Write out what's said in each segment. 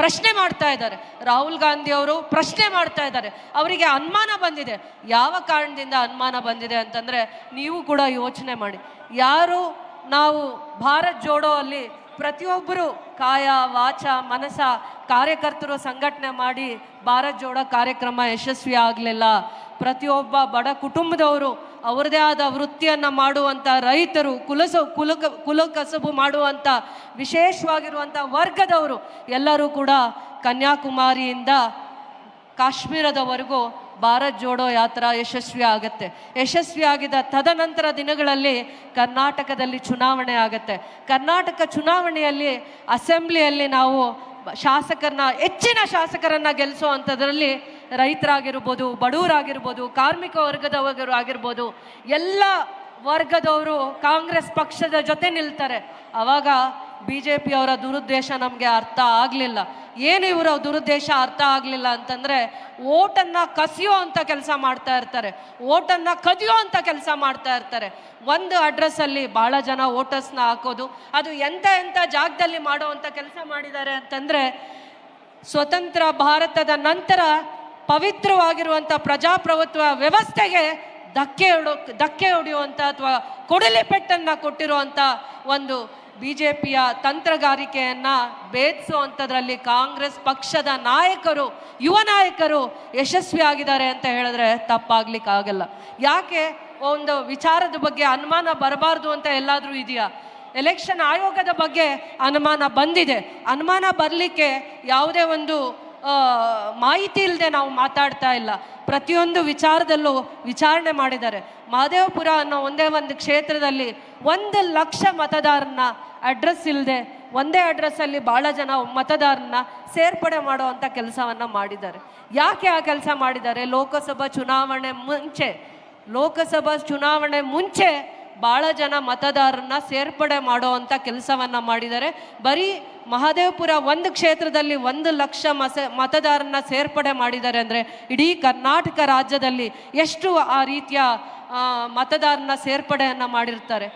ಪ್ರಶ್ನೆ ಮಾಡ್ತಾ ಇದ್ದಾರೆ. ರಾಹುಲ್ ಗಾಂಧಿ ಅವರು ಪ್ರಶ್ನೆ ಮಾಡ್ತಾ ಇದ್ದಾರೆ. ಅವರಿಗೆ ಅನುಮಾನ ಬಂದಿದೆ. ಯಾವ ಕಾರಣದಿಂದ ಅನುಮಾನ ಬಂದಿದೆ ಅಂತಂದರೆ ನೀವು ಕೂಡ ಯೋಚನೆ ಮಾಡಿ. ಯಾರು ನಾವು ಭಾರತ್ ಜೋಡೋ ಅಲ್ಲಿ ಪ್ರತಿಯೊಬ್ಬರು ಕಾಯ, ವಾಚ ಮನಸ ಕಾರ್ಯಕರ್ತರು ಸಂಘಟನೆ ಮಾಡಿ ಭಾರತ್ ಜೋಡೋ ಕಾರ್ಯಕ್ರಮ ಯಶಸ್ವಿ ಆಗಲಿಲ್ಲ ಪ್ರತಿಯೊಬ್ಬ ಬಡ ಕುಟುಂಬದವರು ಅವರದೇ ಆದ ವೃತ್ತಿಯನ್ನು ಮಾಡುವಂಥ ರೈತರು, ಕುಲಸ ಕುಲ ಕುಲ ಕಸಬು ಮಾಡುವಂಥ ವಿಶೇಷವಾಗಿರುವಂಥ ವರ್ಗದವರು ಎಲ್ಲರೂ ಕೂಡ ಕನ್ಯಾಕುಮಾರಿಯಿಂದ ಕಾಶ್ಮೀರದವರೆಗೂ ಭಾರತ್ ಜೋಡೋ ಯಾತ್ರಾ ಯಶಸ್ವಿ ಆಗುತ್ತೆ. ಯಶಸ್ವಿಯಾಗಿದ್ದ ತದನಂತರ ದಿನಗಳಲ್ಲಿ ಕರ್ನಾಟಕದಲ್ಲಿ ಚುನಾವಣೆ ಆಗುತ್ತೆ. ಕರ್ನಾಟಕ ಚುನಾವಣೆಯಲ್ಲಿ ಅಸೆಂಬ್ಲಿಯಲ್ಲಿ ನಾವು ಶಾಸಕರನ್ನ, ಹೆಚ್ಚಿನ ಶಾಸಕರನ್ನ ಗೆಲ್ಲಿಸುವಂಥದ್ರಲ್ಲಿ ರೈತರಾಗಿರ್ಬೋದು ಬಡವರಾಗಿರ್ಬೋದು ಕಾರ್ಮಿಕ ವರ್ಗದವರು ಆಗಿರ್ಬೋದು, ಎಲ್ಲ ವರ್ಗದವರು ಕಾಂಗ್ರೆಸ್ ಪಕ್ಷದ ಜೊತೆ ನಿಲ್ತಾರೆ. ಅವಾಗ ಬಿ ಜೆ ಪಿಯವರ ದುರುದ್ದೇಶ ನಮಗೆ ಅರ್ಥ ಆಗಲಿಲ್ಲ. ಏನು ಇವರ ದುರುದ್ದೇಶ ಅರ್ಥ ಆಗಲಿಲ್ಲ ಅಂತಂದರೆ, ಓಟನ್ನು ಕಸಿಯೋ ಅಂತ ಕೆಲಸ ಮಾಡ್ತಾ ಇರ್ತಾರೆ. ಓಟನ್ನು ಕದಿಯೋ ಅಂತ ಕೆಲಸ ಮಾಡ್ತಾ ಇರ್ತಾರೆ. ಒಂದು ಅಡ್ರೆಸ್ಸಲ್ಲಿ ಭಾಳ ಜನ ಓಟರ್ಸ್ನ ಹಾಕೋದು, ಅದು ಎಂಥ ಎಂಥ ಜಾಗದಲ್ಲಿ ಮಾಡೋ ಅಂತ ಕೆಲಸ ಮಾಡಿದ್ದಾರೆ ಅಂತಂದರೆ, ಸ್ವತಂತ್ರ ಭಾರತದ ನಂತರ ಪವಿತ್ರವಾಗಿರುವಂಥ ಪ್ರಜಾಪ್ರಭುತ್ವ ವ್ಯವಸ್ಥೆಗೆ ಧಕ್ಕೆ ಹೊಡೋ, ಧಕ್ಕೆ ಹೊಡೆಯುವಂಥ ಅಥವಾ ಕೊಡಲಿ ಪೆಟ್ಟನ್ನು ಕೊಟ್ಟಿರುವಂಥ ಒಂದು ಬಿ ಜೆ ಪಿಯ ತಂತ್ರಗಾರಿಕೆಯನ್ನು ಭೇದಿಸುವಂಥದ್ರಲ್ಲಿ ಕಾಂಗ್ರೆಸ್ ಪಕ್ಷದ ನಾಯಕರು, ಯುವ ನಾಯಕರು ಯಶಸ್ವಿಯಾಗಿದ್ದಾರೆ ಅಂತ ಹೇಳಿದ್ರೆ ತಪ್ಪಾಗ್ಲಿಕ್ಕಾಗಲ್ಲ ಯಾಕೆ ಒಂದು ವಿಚಾರದ ಬಗ್ಗೆ ಅನುಮಾನ ಬರಬಾರ್ದು ಅಂತ ಎಲ್ಲಾದರೂ ಇದೆಯಾ? ಎಲೆಕ್ಷನ್ ಆಯೋಗದ ಬಗ್ಗೆ ಅನುಮಾನ ಬಂದಿದೆ. ಅನುಮಾನ ಬರಲಿಕ್ಕೆ ಯಾವುದೇ ಒಂದು ಮಾಹಿತಿ ಇಲ್ಲದೆ ನಾವು ಮಾತಾಡ್ತಾ ಇಲ್ಲ. ಪ್ರತಿಯೊಂದು ವಿಚಾರದಲ್ಲೂ ವಿಚಾರಣೆ ಮಾಡಿದ್ದಾರೆ. ಮಹದೇವಪುರ ಅನ್ನೋ ಒಂದೇ ಒಂದು ಕ್ಷೇತ್ರದಲ್ಲಿ ಒಂದು ಲಕ್ಷ ಮತದಾರನ್ನ ಅಡ್ರೆಸ್ ಇಲ್ಲದೆ ಒಂದೇ ಅಡ್ರೆಸ್ಸಲ್ಲಿ ಭಾಳ ಜನ ಮತದಾರನ್ನ ಸೇರ್ಪಡೆ ಮಾಡುವಂಥ ಕೆಲಸವನ್ನು ಮಾಡಿದ್ದಾರೆ. ಯಾಕೆ ಆ ಕೆಲಸ ಮಾಡಿದ್ದಾರೆ? ಲೋಕಸಭಾ ಚುನಾವಣೆ ಮುಂಚೆ. ಲೋಕಸಭಾ ಚುನಾವಣೆ ಮುಂಚೆ ಭಾಳ ಜನ ಮತದಾರರನ್ನ ಸೇರ್ಪಡೆ ಮಾಡುವಂಥ ಕೆಲಸವನ್ನು ಮಾಡಿದ್ದಾರೆ. ಬರೀ ಮಹದೇವಪುರ ಒಂದು ಕ್ಷೇತ್ರದಲ್ಲಿ ಒಂದು ಲಕ್ಷ ಮಸ, ಮತದಾರರನ್ನ ಸೇರ್ಪಡೆ ಮಾಡಿದ್ದಾರೆ ಅಂದರೆ ಇಡೀ ಕರ್ನಾಟಕ ರಾಜ್ಯದಲ್ಲಿ ಎಷ್ಟು ಆ ರೀತಿಯ ಮತದಾರನ ಸೇರ್ಪಡೆಯನ್ನು ಮಾಡಿರ್ತಾರೆ.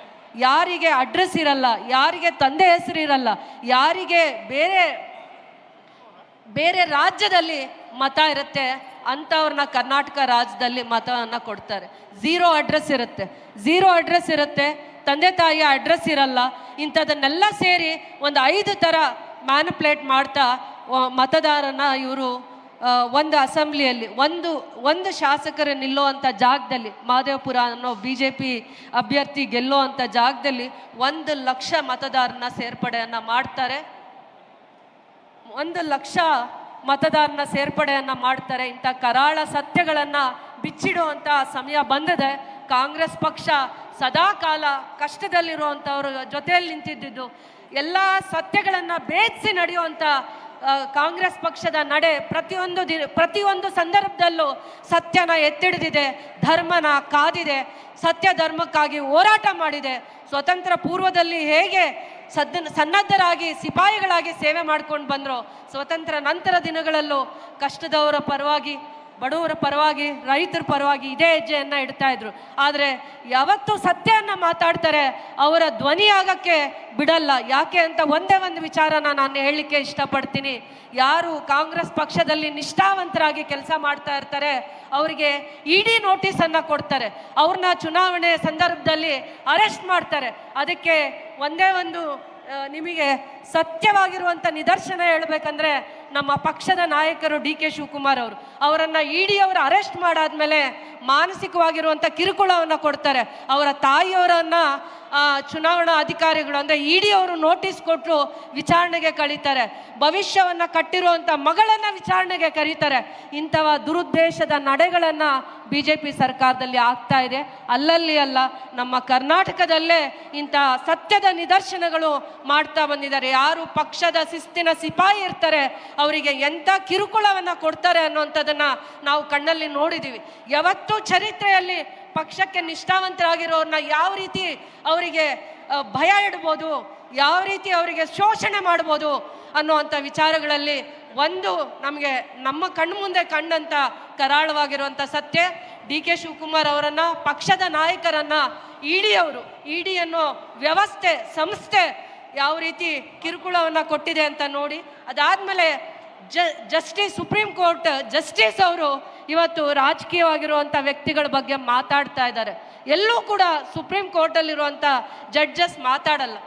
ಯಾರಿಗೆ ಅಡ್ರೆಸ್ ಇರಲ್ಲ, ಯಾರಿಗೆ ತಂದೆ ಹೆಸರು ಇರಲ್ಲ, ಯಾರಿಗೆ ಬೇರೆ ಬೇರೆ ರಾಜ್ಯದಲ್ಲಿ ಮತ ಇರುತ್ತೆ, ಅಂಥವ್ರನ್ನ ಕರ್ನಾಟಕ ರಾಜ್ಯದಲ್ಲಿ ಮತವನ್ನು ಕೊಡ್ತಾರೆ. ಝೀರೋ ಅಡ್ರೆಸ್ ಇರುತ್ತೆ. ಝೀರೋ ಅಡ್ರೆಸ್ ಇರುತ್ತೆ. ತಂದೆ ತಾಯಿಯ ಅಡ್ರೆಸ್ ಇರಲ್ಲ. ಇಂಥದನ್ನೆಲ್ಲ ಸೇರಿ ಒಂದು ಐದು ಥರ ಮ್ಯಾನುಪ್ಲೇಟ್ ಮಾಡ್ತಾ ಮತದಾರನ ಇವರು ಒಂದು ಅಸೆಂಬ್ಲಿಯಲ್ಲಿ, ಒಂದು ಒಂದು ಶಾಸಕರು ನಿಲ್ಲುವಂಥ ಜಾಗದಲ್ಲಿ, ಮಾದೇವಪುರ ಅನ್ನೋ ಬಿ ಜೆ ಪಿ ಅಭ್ಯರ್ಥಿ ಗೆಲ್ಲುವಂಥ ಜಾಗದಲ್ಲಿ ಒಂದು ಲಕ್ಷ ಮತದಾರನ ಸೇರ್ಪಡೆಯನ್ನು ಮಾಡ್ತಾರೆ. ಒಂದು ಲಕ್ಷ ಮತದಾರನ ಸೇರ್ಪಡೆಯನ್ನ ಮಾಡ್ತಾರೆ. ಇಂಥ ಕರಾಳ ಸತ್ಯಗಳನ್ನು ಬಿಚ್ಚಿಡುವಂಥ ಸಮಯ ಬಂದಿದೆ. ಕಾಂಗ್ರೆಸ್ ಪಕ್ಷ ಸದಾ ಕಾಲ ಕಷ್ಟದಲ್ಲಿರುವಂಥವ್ರ ಜೊತೆಯಲ್ಲಿ ನಿಂತಿದ್ದು. ಎಲ್ಲ ಸತ್ಯಗಳನ್ನು ಭೇದಿಸಿ ನಡೆಯುವಂಥ ಕಾಂಗ್ರೆಸ್ ಪಕ್ಷದ ನಡೆ ಪ್ರತಿಯೊಂದು ದಿನ, ಪ್ರತಿಯೊಂದು ಸಂದರ್ಭದಲ್ಲೂ ಸತ್ಯನ ಎತ್ತಿಡಿದಿದೆ, ಧರ್ಮನ ಕಾದಿದೆ, ಸತ್ಯ ಧರ್ಮಕ್ಕಾಗಿ ಹೋರಾಟ ಮಾಡಿದೆ. ಸ್ವತಂತ್ರ ಪೂರ್ವದಲ್ಲಿ ಹೇಗೆ ಸದ್ದ ಸನ್ನದ್ಧರಾಗಿ ಸಿಪಾಯಿಗಳಾಗಿ ಸೇವೆ ಮಾಡ್ಕೊಂಡು ಬಂದರು. ಸ್ವತಂತ್ರ ನಂತರ ದಿನಗಳಲ್ಲೂ ಕಷ್ಟದವರ ಪರವಾಗಿ ಬಡವರ ಪರವಾಗಿ, ರೈತರ ಪರವಾಗಿ ಇದೇ ಹೆಜ್ಜೆಯನ್ನು ಇಡ್ತಾ ಇದ್ರು. ಆದರೆ ಯಾವತ್ತೂ ಸತ್ಯವನ್ನು ಮಾತಾಡ್ತಾರೆ, ಅವರ ಧ್ವನಿ ಆಗಕ್ಕೆ ಬಿಡಲ್ಲ. ಯಾಕೆ ಅಂತ ಒಂದೇ ಒಂದು ವಿಚಾರನ ನಾನು ಹೇಳಲಿಕ್ಕೆ ಇಷ್ಟಪಡ್ತೀನಿ. ಯಾರು ಕಾಂಗ್ರೆಸ್ ಪಕ್ಷದಲ್ಲಿ ನಿಷ್ಠಾವಂತರಾಗಿ ಕೆಲಸ ಮಾಡ್ತಾ ಇರ್ತಾರೆ, ಅವರಿಗೆ ಇಡಿ ನೋಟಿಸನ್ನು ಕೊಡ್ತಾರೆ. ಅವ್ರನ್ನ ಚುನಾವಣೆ ಸಂದರ್ಭದಲ್ಲಿ ಅರೆಸ್ಟ್ ಮಾಡ್ತಾರೆ. ಅದಕ್ಕೆ ಒಂದೇ ಒಂದು ನಿಮಗೆ ಸತ್ಯವಾಗಿರುವಂಥ ನಿದರ್ಶನ ಹೇಳ್ಬೇಕಂದ್ರೆ ನಮ್ಮ ಪಕ್ಷದ ನಾಯಕರು ಡಿ ಕೆ ಶಿವಕುಮಾರ್ ಅವರು, ಅವರನ್ನು ಇಡಿ ಅವರು ಅರೆಸ್ಟ್ ಮಾಡಾದ್ಮೇಲೆ ಮಾನಸಿಕವಾಗಿರುವಂಥ ಕಿರುಕುಳವನ್ನು ಕೊಡ್ತಾರೆ. ಅವರ ತಾಯಿಯವರನ್ನ ಚುನಾವಣಾ ಅಧಿಕಾರಿಗಳು ಅಂದರೆ ಇಡಿ ಅವರು ನೋಟಿಸ್ ಕೊಟ್ಟು ವಿಚಾರಣೆಗೆ ಕಳೀತಾರೆ ಭವಿಷ್ಯವನ್ನು ಕಟ್ಟಿರುವಂಥ ಮಗಳನ್ನು ವಿಚಾರಣೆಗೆ ಕರೀತಾರೆ. ಇಂಥವ ದುರುದ್ದೇಶದ ನಡೆಗಳನ್ನು ಬಿ ಜೆ ಪಿ ಸರ್ಕಾರದಲ್ಲಿ ಆಗ್ತಾ ಇದೆ. ಅಲ್ಲಲ್ಲಿ ಅಲ್ಲ, ನಮ್ಮ ಕರ್ನಾಟಕದಲ್ಲೇ ಇಂಥ ಸತ್ಯದ ನಿದರ್ಶನಗಳು ಮಾಡ್ತಾ ಬಂದಿದ್ದಾರೆ. ಯಾರು ಪಕ್ಷದ ಶಿಸ್ತಿನ ಸಿಪಾಯಿ ಇರ್ತಾರೆ ಅವರಿಗೆ ಎಂಥ ಕಿರುಕುಳವನ್ನು ಕೊಡ್ತಾರೆ ಅನ್ನುವಂಥದ್ದನ್ನು ನಾವು ಕಣ್ಣಲ್ಲಿ ನೋಡಿದ್ದೀವಿ ಯಾವತ್ತೂ ಚರಿತ್ರೆಯಲ್ಲಿ ಪಕ್ಷಕ್ಕೆ ನಿಷ್ಠಾವಂತರಾಗಿರೋರನ್ನ ಯಾವ ರೀತಿ ಅವರಿಗೆ ಭಯ ಇಡ್ಬೋದು, ಯಾವ ರೀತಿ ಅವರಿಗೆ ಶೋಷಣೆ ಮಾಡ್ಬೋದು ಅನ್ನುವಂಥ ವಿಚಾರಗಳಲ್ಲಿ ಒಂದು ನಮಗೆ ನಮ್ಮ ಕಣ್ಣು ಮುಂದೆ ಕಂಡಂಥ ಕರಾಳವಾಗಿರುವಂಥ ಸತ್ಯ. ಡಿ ಕೆ ಶಿವಕುಮಾರ್ ಅವರನ್ನ, ಪಕ್ಷದ ನಾಯಕರನ್ನ ಇಡಿ ಅವರು ಇಡಿ ಅನ್ನೋ ವ್ಯವಸ್ಥೆ, ಸಂಸ್ಥೆ ಯಾವ ರೀತಿ ಕಿರುಕುಳವನ್ನು ಕೊಟ್ಟಿದೆ ಅಂತ ನೋಡಿ. ಅದಾದಮೇಲೆ ಜ ಜಸ್ಟಿಸ್ ಸುಪ್ರೀಂ ಕೋರ್ಟ್ ಜಸ್ಟಿಸ್ ಅವರು ಇವತ್ತು ರಾಜಕೀಯವಾಗಿರುವಂಥ ವ್ಯಕ್ತಿಗಳ ಬಗ್ಗೆ ಮಾತಾಡ್ತಾ ಇದ್ದಾರೆ. ಎಲ್ಲೂ ಕೂಡ ಸುಪ್ರೀಂ ಕೋರ್ಟಲ್ಲಿರುವಂಥ ಜಡ್ಜಸ್ ಮಾತಾಡಲ್ಲ,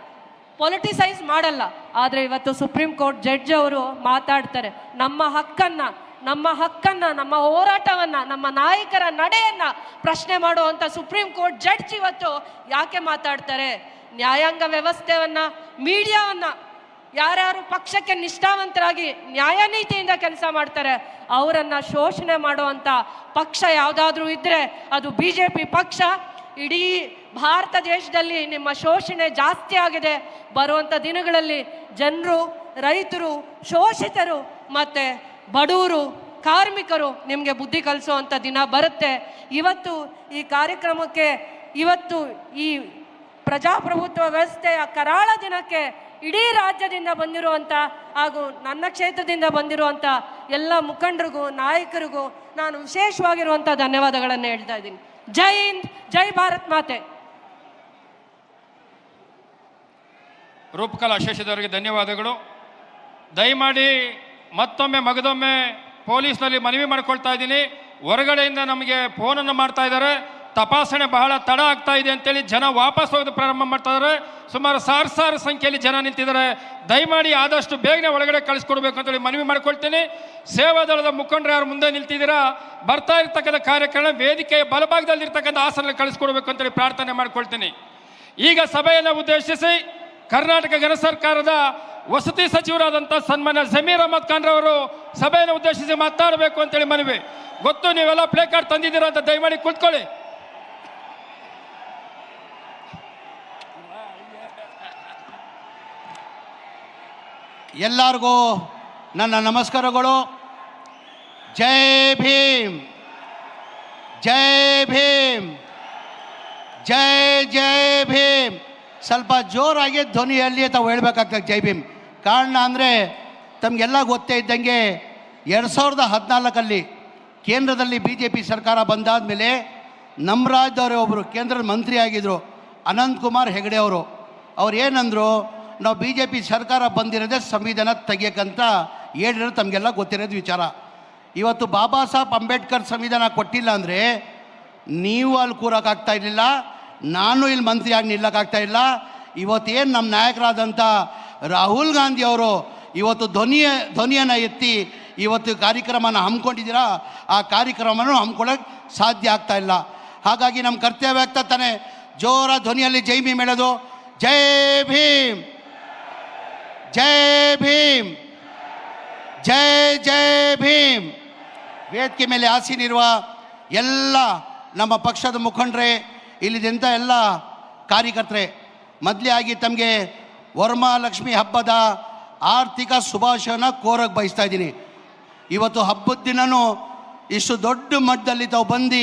ಪೊಲಿಟಿಸೈಸ್ ಮಾಡಲ್ಲ. ಆದರೆ ಇವತ್ತು ಸುಪ್ರೀಂ ಕೋರ್ಟ್ ಜಡ್ಜ್ ಅವರು ಮಾತಾಡ್ತಾರೆ, ನಮ್ಮ ಹಕ್ಕನ್ನ ನಮ್ಮ ಹಕ್ಕನ್ನ, ನಮ್ಮ ಹೋರಾಟವನ್ನ, ನಮ್ಮ ನಾಯಕರ ನಡೆಯನ್ನ ಪ್ರಶ್ನೆ ಮಾಡುವಂಥ ಸುಪ್ರೀಂ ಕೋರ್ಟ್ ಜಡ್ಜ್ ಇವತ್ತು ಯಾಕೆ ಮಾತಾಡ್ತಾರೆ? ನ್ಯಾಯಾಂಗ ವ್ಯವಸ್ಥೆಯನ್ನು, ಮೀಡಿಯಾವನ್ನ ಯಾರ್ಯಾರು ಪಕ್ಷಕ್ಕೆ ನಿಷ್ಠಾವಂತರಾಗಿ ನ್ಯಾಯ ನೀತಿಯಿಂದ ಕೆಲಸ ಮಾಡ್ತಾರೆ, ಅವರನ್ನು ಶೋಷಣೆ ಮಾಡುವಂತ ಪಕ್ಷ ಯಾವುದಾದ್ರೂ ಇದ್ದರೆ ಅದು ಬಿ ಜೆ ಪಿ ಪಕ್ಷ. ಇಡೀ ಭಾರತ ದೇಶದಲ್ಲಿ ನಿಮ್ಮ ಶೋಷಣೆ ಜಾಸ್ತಿ ಆಗಿದೆ. ಬರುವಂಥ ದಿನಗಳಲ್ಲಿ ಜನರು, ರೈತರು, ಶೋಷಿತರು ಮತ್ತೆ ಬಡವರು, ಕಾರ್ಮಿಕರು ನಿಮಗೆ ಬುದ್ಧಿ ಕಲಿಸುವಂಥ ದಿನ ಬರುತ್ತೆ. ಇವತ್ತು ಈ ಕಾರ್ಯಕ್ರಮಕ್ಕೆ, ಇವತ್ತು ಈ ಪ್ರಜಾಪ್ರಭುತ್ವ ವ್ಯವಸ್ಥೆಯ ಕರಾಳ ದಿನಕ್ಕೆ ಇಡೀ ರಾಜ್ಯದಿಂದ ಬಂದಿರುವಂಥ ಹಾಗೂ ನನ್ನ ಕ್ಷೇತ್ರದಿಂದ ಬಂದಿರುವಂಥ ಎಲ್ಲ ಮುಖಂಡರಿಗೂ, ನಾಯಕರಿಗೂ ನಾನು ವಿಶೇಷವಾಗಿರುವಂಥ ಧನ್ಯವಾದಗಳನ್ನು ಹೇಳ್ತಾ ಇದ್ದೀನಿ. ಜೈ ಹಿಂದ್, ಜೈ ಭಾರತ್ ಮಾತೆ. ರೂಪಕಲಾ ಶೇಷದವರಿಗೆ ಧನ್ಯವಾದಗಳು. ದಯಮಾಡಿ ಮತ್ತೊಮ್ಮೆ ಮಗದೊಮ್ಮೆ ಪೊಲೀಸ್ನಲ್ಲಿ ಮನವಿ ಮಾಡ್ಕೊಳ್ತಾ ಇದ್ದೀನಿ. ಹೊರಗಡೆಯಿಂದ ನಮಗೆ ಫೋನನ್ನು ಮಾಡ್ತಾ ಇದ್ದಾರೆ. ತಪಾಸಣೆ ಬಹಳ ತಡ ಆಗ್ತಾ ಇದೆ ಅಂತೇಳಿ ಜನ ವಾಪಸ್ ಹೋಗೋದು ಪ್ರಾರಂಭ ಮಾಡ್ತಾ ಇದ್ದಾರೆ ಸುಮಾರು ಸಾವಿರ ಸಂಖ್ಯೆಯಲ್ಲಿ ಜನ ನಿಂತಿದ್ದಾರೆ. ದಯಮಾಡಿ ಆದಷ್ಟು ಬೇಗನೆ ಒಳಗಡೆ ಕಳಿಸ್ಕೊಡ್ಬೇಕು ಅಂತೇಳಿ ಮನವಿ ಮಾಡ್ಕೊಳ್ತೀನಿ. ಸೇವಾದಳದ ಮುಖಂಡರು ಯಾರು ಮುಂದೆ ನಿಲ್ತಿದ್ದೀರಾ? ಬರ್ತಾ ಇರ್ತಕ್ಕಂಥ ಕಾರ್ಯಕ್ರಮ ವೇದಿಕೆಯ ಬಲಭಾಗದಲ್ಲಿರ್ತಕ್ಕಂಥ ಆಸನ ಕಳಿಸ್ಕೊಡ್ಬೇಕು ಅಂತೇಳಿ ಪ್ರಾರ್ಥನೆ ಮಾಡ್ಕೊಳ್ತೀನಿ. ಈಗ ಸಭೆಯನ್ನು ಉದ್ದೇಶಿಸಿ ಕರ್ನಾಟಕ ಜನ ಸರ್ಕಾರದ ವಸತಿ ಸಚಿವರಾದಂಥ ಸನ್ಮಾನ್ಯ ಜಮೀರ್ ಅಹಮದ್ ಖಾನ್ ರವರು ಸಭೆಯನ್ನು ಉದ್ದೇಶಿಸಿ ಮಾತಾಡಬೇಕು ಅಂತೇಳಿ ಮನವಿ. ಗೊತ್ತು ನೀವೆಲ್ಲ ಪ್ಲೇ ಕಾರ್ಡ್ ತಂದಿದ್ದೀರಾ ಅಂತ ದಯಮಾಡಿ ಕೂತ್ಕೊಳ್ಳಿ. ಎಲ್ಲರಿಗೂ ನನ್ನ ನಮಸ್ಕಾರಗಳು. ಜೈ ಭೀಮ್. ಜೈ ಭೀಮ್. ಜೈ ಜೈ ಭೀಮ್. ಸ್ವಲ್ಪ ಜೋರಾಗಿ ಧ್ವನಿಯಲ್ಲಿ ತಾವು ಹೇಳ್ಬೇಕಾಗ್ತದೆ ಜೈ ಭೀಮ್. ಕಾರಣ ಅಂದರೆ ತಮಗೆಲ್ಲ ಗೊತ್ತೇ ಇದ್ದಂಗೆ ಎರಡು ಸಾವಿರದ ಹದಿನಾಲ್ಕಲ್ಲಿ ಕೇಂದ್ರದಲ್ಲಿ ಬಿ ಜೆ ಪಿ ಸರ್ಕಾರ ಬಂದಾದ ಮೇಲೆ ನಮ್ಮ ರಾಜ್ಯದವರೇ ಒಬ್ಬರು ಕೇಂದ್ರದ ಮಂತ್ರಿ ಆಗಿದ್ದರು ಅನಂತ್ ಕುಮಾರ್ ಹೆಗಡೆ ಅವರು. ಅವ್ರು ಏನಂದರು ನಾವು ಬಿ ಜೆ ಪಿ ಸರ್ಕಾರ ಬಂದಿರೋದೇ ಸಂವಿಧಾನ ತೆಗಿಯಕ್ಕಂತ ಹೇಳಿರೋದು ತಮಗೆಲ್ಲ ಗೊತ್ತಿರೋದು ವಿಚಾರ. ಇವತ್ತು ಬಾಬಾ ಸಾಹೇಬ್ ಅಂಬೇಡ್ಕರ್ ಸಂವಿಧಾನ ಕೊಟ್ಟಿಲ್ಲ ಅಂದರೆ ನೀವು ಅಲ್ಲಿ ಕೂರೋಕ್ಕಾಗ್ತಾ ಇರಲಿಲ್ಲ, ನಾನು ಇಲ್ಲಿ ಮಂತ್ರಿಯಾಗಿ ನಿಲ್ಲಕ್ಕಾಗ್ತಾ ಇಲ್ಲ ಇವತ್ತೇನು ನಮ್ಮ ನಾಯಕರಾದಂಥ ರಾಹುಲ್ ಗಾಂಧಿ ಅವರು ಇವತ್ತು ಧ್ವನಿಯ ಧ್ವನಿಯನ್ನು ಎತ್ತಿ ಇವತ್ತು ಕಾರ್ಯಕ್ರಮನ ಹಮ್ಮಿಕೊಂಡಿದ್ದೀರಾ? ಆ ಕಾರ್ಯಕ್ರಮನೂ ಹಮ್ಮಿಕೊಳ್ಳೋಕೆ ಸಾಧ್ಯ ಆಗ್ತಾ ಇಲ್ಲ. ಹಾಗಾಗಿ ನಮ್ಮ ಕರ್ತವ್ಯ ಆಗ್ತಾ ತಾನೆ. ಜೋರ ಧ್ವನಿಯಲ್ಲಿ ಜೈ ಭೀಮ್ ಹೇಳೋದು. ಜೈ ಭೀಮ್! ಜೈ ಭೀಮ್ ಜೈ ಜೈ ಭೀಮ್ ವೇದಿಕೆ ಮೇಲೆ ಆಸೀನಿರುವ ಎಲ್ಲ ನಮ್ಮ ಪಕ್ಷದ ಮುಖಂಡರೇ ಇಲ್ಲಿದ್ದಂಥ ಎಲ್ಲ ಕಾರ್ಯಕರ್ತರೆ, ಮೊದಲೇ ಆಗಿ ತಮಗೆ ವರಮಹಾಲಕ್ಷ್ಮಿ ಹಬ್ಬದ ಆರ್ಥಿಕ ಶುಭಾಶಯನ ಕೋರಕ್ಕೆ ಬಯಸ್ತಾ ಇದ್ದೀನಿ. ಇವತ್ತು ಹಬ್ಬದ ದಿನನೂ ಇಷ್ಟು ದೊಡ್ಡ ಮಟ್ಟದಲ್ಲಿ ತಾವು ಬಂದು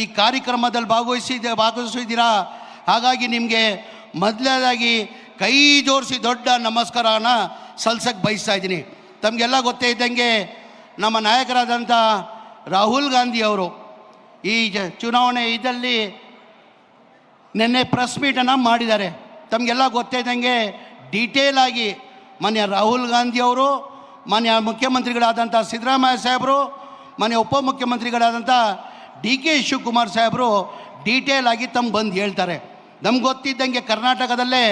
ಈ ಕಾರ್ಯಕ್ರಮದಲ್ಲಿ ಭಾಗವಹಿಸಿದ ಭಾಗವಹಿಸಿದ್ದೀರಾ? ಹಾಗಾಗಿ ನಿಮಗೆ ಮೊದಲನೇದಾಗಿ ಕೈ ಜೋಡಿಸಿ ದೊಡ್ಡ ನಮಸ್ಕಾರನ ಸಲ್ಸಕ್ಕೆ ಬಯಸ್ತಾ ಇದ್ದೀನಿ. ತಮಗೆಲ್ಲ ಗೊತ್ತೇ ಇದ್ದಂಗೆ ನಮ್ಮ ನಾಯಕರಾದಂಥ ರಾಹುಲ್ ಗಾಂಧಿ ಅವರು ಈ ಚುನಾವಣೆ ಇದರಲ್ಲಿ ನಿನ್ನೆ ಪ್ರೆಸ್ ಮೀಟನ್ನು ಮಾಡಿದ್ದಾರೆ. ತಮಗೆಲ್ಲ ಗೊತ್ತೇ ಇದ್ದಂಗೆ ಡೀಟೇಲ್ ಆಗಿ ಮಾನ್ಯ ರಾಹುಲ್ ಗಾಂಧಿ ಅವರು, ಮಾನ್ಯ ಮುಖ್ಯಮಂತ್ರಿಗಳಾದಂಥ ಸಿದ್ದರಾಮಯ್ಯ ಸಾಹೇಬರು, ಮಾನ್ಯ ಉಪಮುಖ್ಯಮಂತ್ರಿಗಳಾದಂಥ ಡಿ ಕೆ ಶಿವಕುಮಾರ್ ಸಾಹೇಬರು ಡೀಟೇಲ್ ಆಗಿ ತಮ್ಮ ಬಂದು ಹೇಳ್ತಾರೆ. ನಮ್ಗೆ ಗೊತ್ತಿದ್ದಂಗೆ ಕರ್ನಾಟಕದಲ್ಲೇ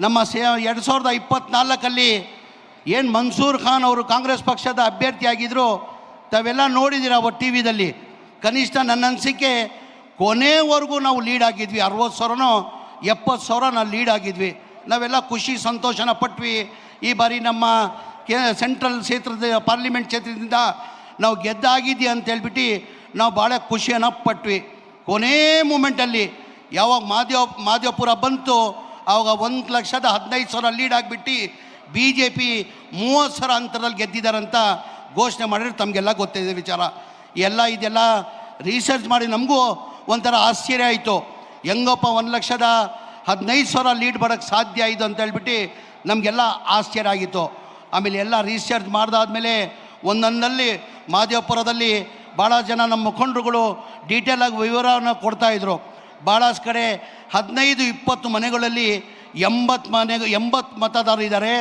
ನಮ್ಮ ಸೇ ಎರಡು ಸಾವಿರದ ಇಪ್ಪತ್ತ್ನಾಲ್ಕಲ್ಲಿ ಏನು ಮನ್ಸೂರ್ ಖಾನ್ ಅವರು ಕಾಂಗ್ರೆಸ್ ಪಕ್ಷದ ಅಭ್ಯರ್ಥಿಯಾಗಿದ್ದರು ತಾವೆಲ್ಲ ನೋಡಿದ್ದೀರ ಅವ ಟಿ ವಿದಲ್ಲಿ. ಕನಿಷ್ಠ ನನ್ನ ಅನಿಸಿಕೆ, ಕೊನೆವರೆಗೂ ನಾವು ಲೀಡ್ ಆಗಿದ್ವಿ. ಅರವತ್ತು ಸಾವಿರನೋ, ಎಪ್ಪತ್ತು ಸಾವಿರ ನಾವು ಲೀಡ್ ಆಗಿದ್ವಿ. ನಾವೆಲ್ಲ ಖುಷಿ, ಸಂತೋಷನ ಪಟ್ವಿ. ಈ ಬಾರಿ ನಮ್ಮ ಕೇ, ಸೆಂಟ್ರಲ್ ಕ್ಷೇತ್ರದ ಪಾರ್ಲಿಮೆಂಟ್ ಕ್ಷೇತ್ರದಿಂದ ನಾವು ಗೆದ್ದಾಗಿದ್ದೀವಿ ಅಂತ ಹೇಳ್ಬಿಟ್ಟು ನಾವು ಭಾಳ ಖುಷಿಯನ್ನು ಪಟ್ವಿ. ಕೊನೇ ಮೂಮೆಂಟಲ್ಲಿ ಯಾವಾಗ ಮಾದೇವ್ ಮಾದೇವಪುರ ಬಂತು ಆವಾಗ ಒಂದು ಲಕ್ಷದ ಹದಿನೈದು ಸಾವಿರ ಲೀಡ್ ಆಗಿಬಿಟ್ಟು ಬಿ ಜೆ ಪಿ ಮೂವತ್ತು ಸಾವಿರ ಅಂತರದಲ್ಲಿ ಗೆದ್ದಿದ್ದಾರಂತ ಘೋಷಣೆ ಮಾಡಿದ್ರೆ ತಮಗೆಲ್ಲ ಗೊತ್ತಿದೆ ವಿಚಾರ. ಎಲ್ಲ ಇದೆಲ್ಲ ರಿಸರ್ಚ್ ಮಾಡಿ ನಮಗೂ ಒಂಥರ ಆಶ್ಚರ್ಯ ಆಯಿತು. ಹೆಂಗಪ್ಪ ಒಂದು ಲಕ್ಷದ ಹದಿನೈದು ಸಾವಿರ ಲೀಡ್ ಬರೋಕ್ಕೆ ಸಾಧ್ಯ ಆಯಿತು ಅಂತ ಹೇಳ್ಬಿಟ್ಟು ನಮಗೆಲ್ಲ ಆಶ್ಚರ್ಯ ಆಗಿತ್ತು. ಆಮೇಲೆ ಎಲ್ಲ ರಿಸರ್ಚ್ ಮಾಡಿದಾದ್ಮೇಲೆ ಒಂದೊಂದಲ್ಲಿ ಮಾದೇವಪುರದಲ್ಲಿ ಭಾಳ ಜನ ನಮ್ಮ ಮುಖಂಡರುಗಳು ಡೀಟೇಲಾಗಿ ವಿವರವನ್ನು ಕೊಡ್ತಾಯಿದ್ರು ಭಾಳಷ್ಟು ಕಡೆ ಹದಿನೈದು ಇಪ್ಪತ್ತು ಮನೆಗಳಲ್ಲಿ ಎಂಬತ್ತು ಮನೆ ಎಂಬತ್ತು ಮತದಾರರು ಇದ್ದಾರೆ.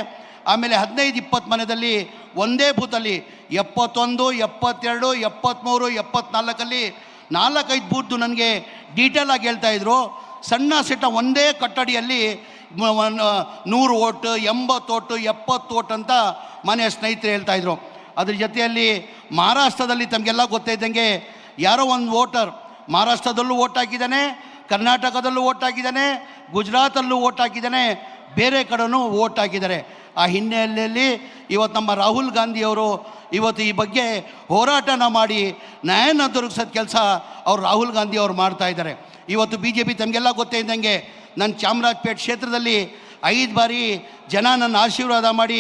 ಆಮೇಲೆ ಹದಿನೈದು ಇಪ್ಪತ್ತು ಮನೆಯಲ್ಲಿ ಒಂದೇ ಬೂತಲ್ಲಿ ಎಪ್ಪತ್ತೊಂದು, ಎಪ್ಪತ್ತೆರಡು ಎಪ್ಪತ್ತ್ಮೂರು ಎಪ್ಪತ್ನಾಲ್ಕಲ್ಲಿ ನಾಲ್ಕೈದು ಬೂತು ನನಗೆ ಡೀಟೇಲಾಗಿ ಆಗಿ ಹೇಳ್ತಾ ಇದ್ರು. ಸಣ್ಣ ಸಿಟ್ಟ ಒಂದೇ ಕಟ್ಟಡಿಯಲ್ಲಿ ನೂರು ಓಟ್, ಎಂಬತ್ತು ಓಟು, ಎಪ್ಪತ್ತು ಓಟ್ ಅಂತ ಮನೆಯ ಸ್ನೇಹಿತರು ಹೇಳ್ತಾ ಇದ್ರು. ಅದ್ರ ಜೊತೆಯಲ್ಲಿ ಮಹಾರಾಷ್ಟ್ರದಲ್ಲಿ ತಮಗೆಲ್ಲ ಗೊತ್ತಿದ್ದಂಗೆ ಯಾರೋ ಒಂದು ವೋಟರ್ ಮಹಾರಾಷ್ಟ್ರದಲ್ಲೂ ಓಟ್ ಹಾಕಿದ್ದಾನೆ ಕರ್ನಾಟಕದಲ್ಲೂ ಓಟ್ ಹಾಕಿದ್ದಾನೆ ಗುಜರಾತಲ್ಲೂ ಓಟ್ ಹಾಕಿದ್ದಾನೆ ಬೇರೆ ಕಡೆನೂ ಓಟ್ ಹಾಕಿದ್ದಾರೆ ಆ ಹಿನ್ನೆಲೆಯಲ್ಲಿ ಇವತ್ತು ನಮ್ಮ ರಾಹುಲ್ ಗಾಂಧಿಯವರು ಇವತ್ತು ಈ ಬಗ್ಗೆ ಹೋರಾಟನ ಮಾಡಿ ನ್ಯಾಯನ ದೊರಕಿಸೋದು ಕೆಲಸ ಅವ್ರು ರಾಹುಲ್ ಗಾಂಧಿ ಅವರು ಮಾಡ್ತಾ ಇದ್ದಾರೆ. ಇವತ್ತು ಬಿ ಜೆ ಪಿ ತಮಗೆಲ್ಲ ಗೊತ್ತೇ ಇದ್ದಂಗೆ ನನ್ನ ಚಾಮರಾಜಪೇಟೆ ಕ್ಷೇತ್ರದಲ್ಲಿ ಐದು ಬಾರಿ ಜನ ನನ್ನ ಆಶೀರ್ವಾದ ಮಾಡಿ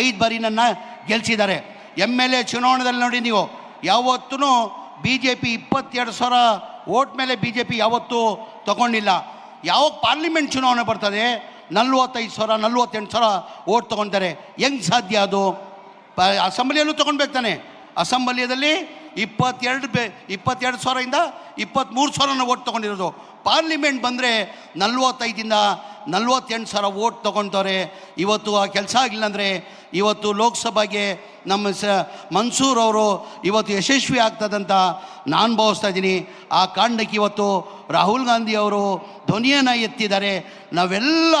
ಐದು ಬಾರಿ ನನ್ನ ಗೆಲ್ಲಿಸಿದ್ದಾರೆ ಎಂ ಎಲ್ ಎ ಚುನಾವಣೆಯಲ್ಲಿ ನೋಡಿ ನೀವು ಯಾವತ್ತೂ ಬಿ ಜೆ ಪಿ ಇಪ್ಪತ್ತೆರಡು ಸಾವಿರ ಓಟ್ ಮೇಲೆ ಬಿ ಜೆ ಪಿ ಯಾವತ್ತೂ ತಗೊಂಡಿಲ್ಲ. ಯಾವ ಪಾರ್ಲಿಮೆಂಟ್ ಚುನಾವಣೆ ಬರ್ತದೆ, ನಲ್ವತ್ತೈದು ಸಾವಿರ ನಲ್ವತ್ತೆಂಟು ಸಾವಿರ ಓಟ್ ತೊಗೊತಾರೆ ಹೆಂಗೆ ಸಾಧ್ಯ ಅದು? ಅಸೆಂಬ್ಲಿಯಲ್ಲೂ ತೊಗೊಳ್ಬೇಕು ತಾನೆ. ಅಸೆಂಬ್ಲಿಯಲ್ಲಿ ಇಪ್ಪತ್ತೆರಡು ಬೆ ಇಪ್ಪತ್ತೆರಡು ಸಾವಿರದಿಂದ ಇಪ್ಪತ್ತ್ಮೂರು ಸಾವಿರನ ಓಟ್ ತೊಗೊಂಡಿರೋದು. ಪಾರ್ಲಿಮೆಂಟ್ ಬಂದರೆ ನಲ್ವತ್ತೈದಿಂದ ನಲ್ವತ್ತೆಂಟು ಸಾವಿರ ಓಟ್ ತೊಗೊತವ್ರೆ ಇವತ್ತು ಆ ಕೆಲಸ ಆಗಿಲ್ಲ ಅಂದರೆ ಇವತ್ತು ಲೋಕಸಭೆಗೆ ನಮ್ಮ ಸ ಮನ್ಸೂರ್ ಅವರು ಇವತ್ತು ಯಶಸ್ವಿ ಆಗ್ತದಂತ ನಾನು ಭಾವಿಸ್ತಾ ಇದ್ದೀನಿ. ಆ ಕಾಂಡಕ್ಕೆ ಇವತ್ತು ರಾಹುಲ್ ಗಾಂಧಿ ಅವರು ಧ್ವನಿಯನ್ನು ಎತ್ತಿದ್ದಾರೆ. ನಾವೆಲ್ಲ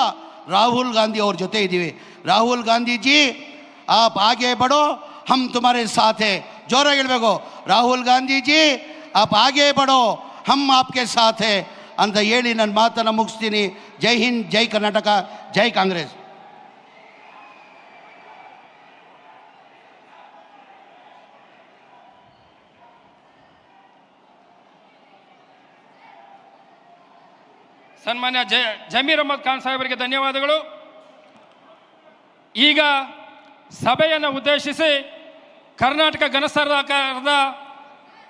ರಾಹುಲ್ ಗಾಂಧಿ ಅವ್ರ ಜೊತೆ ಇದ್ದೀವಿ. ರಾಹುಲ್ ಗಾಂಧೀಜಿ, ಆಪ್ ಹಾಗೆ ಬಡೋ, ಹಮ್ ತುಮಾರೇ ಸಾಥೆ. ಜೋರಾಗಿ ಹೇಳಬೇಕು ರಾಹುಲ್ ಗಾಂಧೀಜಿ ಆಪ್ ಆಗೇ ಬಡೋ ಹಮ್ ಆಪ್ಕೆ ಸಾಥೆ ಅಂತ ಹೇಳಿ ನನ್ನ ಮಾತನ್ನು ಮುಗಿಸ್ತೀನಿ. ಜೈ ಹಿಂದ್, ಜೈ ಕರ್ನಾಟಕ, ಜೈ ಕಾಂಗ್ರೆಸ್. ಸನ್ಮಾನ್ಯ ಜ, ಜಮೀರ್ ಅಹಮದ್ ಖಾನ್ ಸಾಹೇಬರಿಗೆ ಧನ್ಯವಾದಗಳು. ಈಗ ಸಭೆಯನ್ನು ಉದ್ದೇಶಿಸಿ ಕರ್ನಾಟಕ ಘನ ಸರ್ಕಾರದ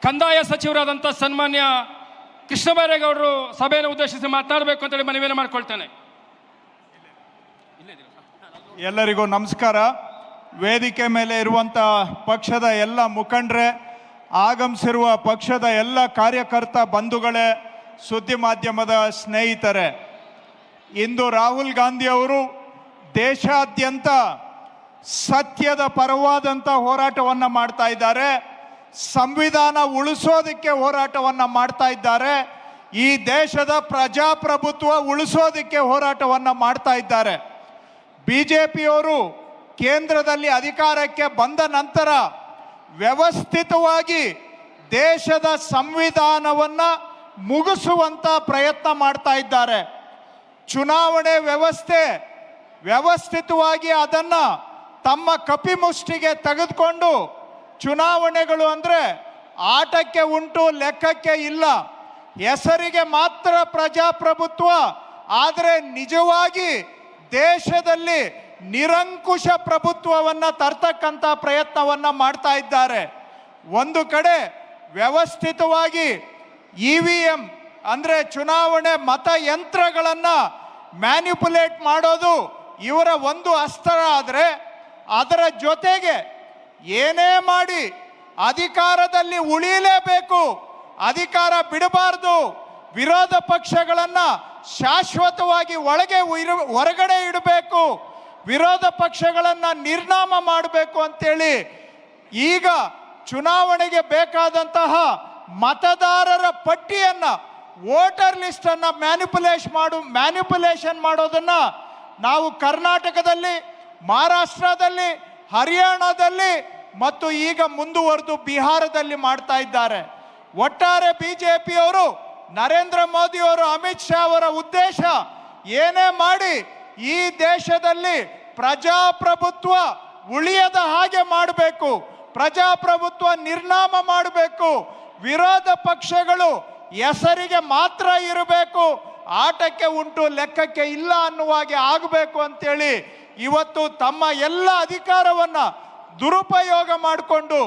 ಕಂದಾಯ ಸಚಿವರಾದಂಥ ಸನ್ಮಾನ್ಯ ಕೃಷ್ಣ ಬೈರೇಗೌಡರು ಸಭೆಯನ್ನು ಉದ್ದೇಶಿಸಿ ಮಾತನಾಡಬೇಕು ಅಂತೇಳಿ ಮನವಿಯನ್ನು ಮಾಡಿಕೊಳ್ತೇನೆ. ಎಲ್ಲರಿಗೂ ನಮಸ್ಕಾರ. ವೇದಿಕೆ ಮೇಲೆ ಇರುವಂಥ ಪಕ್ಷದ ಎಲ್ಲ ಮುಖಂಡರೇ, ಆಗಮಿಸಿರುವ ಪಕ್ಷದ ಎಲ್ಲ ಕಾರ್ಯಕರ್ತ ಬಂಧುಗಳೇ, ಸುದ್ದಿ ಮಾಧ್ಯಮದ ಸ್ನೇಹಿತರೆ, ಇಂದು ರಾಹುಲ್ ಗಾಂಧಿ ಅವರು ದೇಶಾದ್ಯಂತ ಸತ್ಯದ ಪರವಾದಂಥ ಹೋರಾಟವನ್ನು ಮಾಡ್ತಾ ಇದ್ದಾರೆ. ಸಂವಿಧಾನ ಉಳಿಸೋದಕ್ಕೆ ಹೋರಾಟವನ್ನು ಮಾಡ್ತಾ ಇದ್ದಾರೆ. ಈ ದೇಶದ ಪ್ರಜಾಪ್ರಭುತ್ವ ಉಳಿಸೋದಕ್ಕೆ ಹೋರಾಟವನ್ನು ಮಾಡ್ತಾ ಇದ್ದಾರೆ. ಬಿ ಜೆ ಪಿಯವರು ಕೇಂದ್ರದಲ್ಲಿ ಅಧಿಕಾರಕ್ಕೆ ಬಂದ ನಂತರ ವ್ಯವಸ್ಥಿತವಾಗಿ ದೇಶದ ಸಂವಿಧಾನವನ್ನು ಮುಗಿಸುವಂಥ ಪ್ರಯತ್ನ ಮಾಡ್ತಾ ಇದ್ದಾರೆ. ಚುನಾವಣೆ ವ್ಯವಸ್ಥೆ ವ್ಯವಸ್ಥಿತವಾಗಿ ಅದನ್ನು ತಮ್ಮ ಕಪಿಮುಷ್ಟಿಗೆ ತೆಗೆದುಕೊಂಡು ಚುನಾವಣೆಗಳು ಅಂದರೆ ಆಟಕ್ಕೆ ಉಂಟು, ಲೆಕ್ಕಕ್ಕೆ ಇಲ್ಲ. ಹೆಸರಿಗೆ ಮಾತ್ರ ಪ್ರಜಾಪ್ರಭುತ್ವ, ಆದರೆ ನಿಜವಾಗಿ ದೇಶದಲ್ಲಿ ನಿರಂಕುಶ ಪ್ರಭುತ್ವವನ್ನು ತರ್ತಕ್ಕಂಥ ಪ್ರಯತ್ನವನ್ನು ಮಾಡ್ತಾ ಇದ್ದಾರೆ. ಒಂದು ಕಡೆ ವ್ಯವಸ್ಥಿತವಾಗಿ ಇ ವಿ ಎಂ ಅಂದರೆ ಚುನಾವಣೆ ಮತಯಂತ್ರಗಳನ್ನು ಮ್ಯಾನ್ಯುಪುಲೇಟ್ ಮಾಡೋದು ಇವರ ಒಂದು ಅಸ್ತ್ರ ಆದರೆ ಅದರ ಜೊತೆಗೆ ಏನೇ ಮಾಡಿ ಅಧಿಕಾರದಲ್ಲಿ ಉಳಿಯಲೇಬೇಕು, ಅಧಿಕಾರ ಬಿಡಬಾರ್ದು, ವಿರೋಧ ಪಕ್ಷಗಳನ್ನು ಶಾಶ್ವತವಾಗಿ ಒಳಗೆ ಹೊರಗಡೆ ಇಡಬೇಕು, ವಿರೋಧ ಪಕ್ಷಗಳನ್ನು ನಿರ್ನಾಮ ಮಾಡಬೇಕು ಅಂತೇಳಿ ಈಗ ಚುನಾವಣೆಗೆ ಬೇಕಾದಂತಹ ಮತದಾರರ ಪಟ್ಟಿಯನ್ನು, ವೋಟರ್ ಲಿಸ್ಟನ್ನು ಮ್ಯಾನಿಪುಲೇಷ್ ಮಾಡು, ಮ್ಯಾನಿಪುಲೇಷನ್ ಮಾಡೋದನ್ನು ನಾವು ಕರ್ನಾಟಕದಲ್ಲಿ ಮಹಾರಾಷ್ಟ್ರದಲ್ಲಿ, ಹರಿಯಾಣದಲ್ಲಿ ಮತ್ತು ಈಗ ಮುಂದುವರೆದು ಬಿಹಾರದಲ್ಲಿ ಮಾಡ್ತಾ ಇದ್ದಾರೆ. ಒಟ್ಟಾರೆ ಬಿಜೆಪಿಯವರು, ನರೇಂದ್ರ ಮೋದಿ ಮೋದಿಯವರು ಅಮಿತ್ ಶಾ ಅವರ ಉದ್ದೇಶ ಏನೇ ಮಾಡಿ, ಈ ದೇಶದಲ್ಲಿ ಪ್ರಜಾಪ್ರಭುತ್ವ ಉಳಿಯದ ಹಾಗೆ ಮಾಡಬೇಕು, ಪ್ರಜಾಪ್ರಭುತ್ವ ನಿರ್ನಾಮ ಮಾಡಬೇಕು, ವಿರೋಧ ಪಕ್ಷಗಳು ಹೆಸರಿಗೆ ಮಾತ್ರ ಇರಬೇಕು, ಆಟಕ್ಕೆ ಉಂಟು, ಲೆಕ್ಕಕ್ಕೆ ಇಲ್ಲ ಅನ್ನುವಾಗೆ ಆಗಬೇಕು ಅಂತೇಳಿ ಇವತ್ತು ತಮ್ಮ ಎಲ್ಲ ಅಧಿಕಾರವನ್ನ ದುರುಪಯೋಗ ಮಾಡಿಕೊಂಡು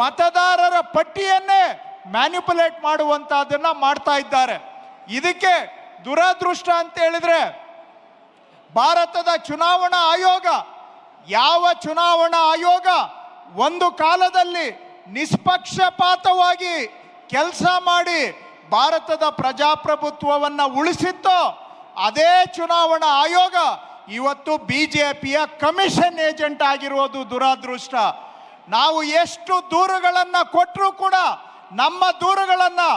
ಮತದಾರರ ಪಟ್ಟಿಯನ್ನೇ ಮ್ಯಾನಿಪುಲೇಟ್ ಮಾಡುವಂತಹದನ್ನ ಮಾಡ್ತಾ ಇದ್ದಾರೆ. ಇದಕ್ಕೆ ದುರದೃಷ್ಟ ಅಂತ ಹೇಳಿದ್ರೆ ಭಾರತದ ಚುನಾವಣಾ ಆಯೋಗ, ಯಾವ ಚುನಾವಣಾ ಆಯೋಗ ಒಂದು ಕಾಲದಲ್ಲಿ ನಿಷ್ಪಕ್ಷಪಾತವಾಗಿ ಕೆಲಸ ಮಾಡಿ ಭಾರತದ ಪ್ರಜಾಪ್ರಭುತ್ವವನ್ನು ಉಳಿಸಿತ್ತೋ, ಅದೇ ಚುನಾವಣಾ ಆಯೋಗ ಇವತ್ತು ಬಿಜೆಪಿಯ ಕಮಿಷನ್ ಏಜೆಂಟ್ ಆಗಿರೋದು ದುರಾದೃಷ್ಟ. ನಾವು ಎಷ್ಟು ದೂರುಗಳನ್ನು ಕೊಟ್ಟರೂ ಕೂಡ ನಮ್ಮ ದೂರುಗಳನ್ನು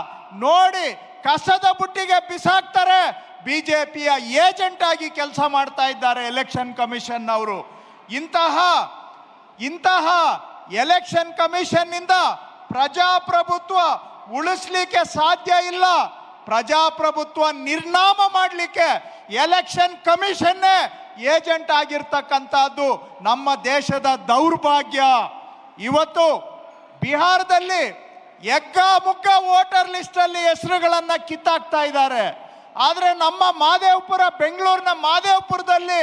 ನೋಡಿ ಕಸದ ಬುಟ್ಟಿಗೆ ಬಿಸಾಕ್ತಾರೆ. ಬಿಜೆಪಿಯ ಏಜೆಂಟ್ ಆಗಿ ಕೆಲಸ ಮಾಡ್ತಾ ಇದ್ದಾರೆ ಎಲೆಕ್ಷನ್ ಕಮಿಷನ್ ಅವರು. ಇಂತಹ ಇಂತಹ ಎಲೆಕ್ಷನ್ ಕಮಿಷನ್ನಿಂದ ಪ್ರಜಾಪ್ರಭುತ್ವ ಉಳಿಸ್ಲಿಕ್ಕೆ ಸಾಧ್ಯ ಇಲ್ಲ. ಪ್ರಜಾಪ್ರಭುತ್ವ ನಿರ್ನಾಮ ಮಾಡಲಿಕ್ಕೆ ಎಲೆಕ್ಷನ್ ಕಮಿಷನ್ನೇ ಏಜೆಂಟ್ ಆಗಿರ್ತಕ್ಕಂಥದ್ದು ನಮ್ಮ ದೇಶದ ದೌರ್ಭಾಗ್ಯ. ಇವತ್ತು ಬಿಹಾರದಲ್ಲಿ ಎಗ್ಗ ಮುಗ್ಗ ವೋಟರ್ ಲಿಸ್ಟಲ್ಲಿ ಹೆಸರುಗಳನ್ನ ಕಿತ್ತಾಕ್ತಾ ಇದ್ದಾರೆ. ಆದರೆ ನಮ್ಮ ಮಾದೇವಪುರ, ಬೆಂಗಳೂರಿನ ಮಾದೇವಪುರದಲ್ಲಿ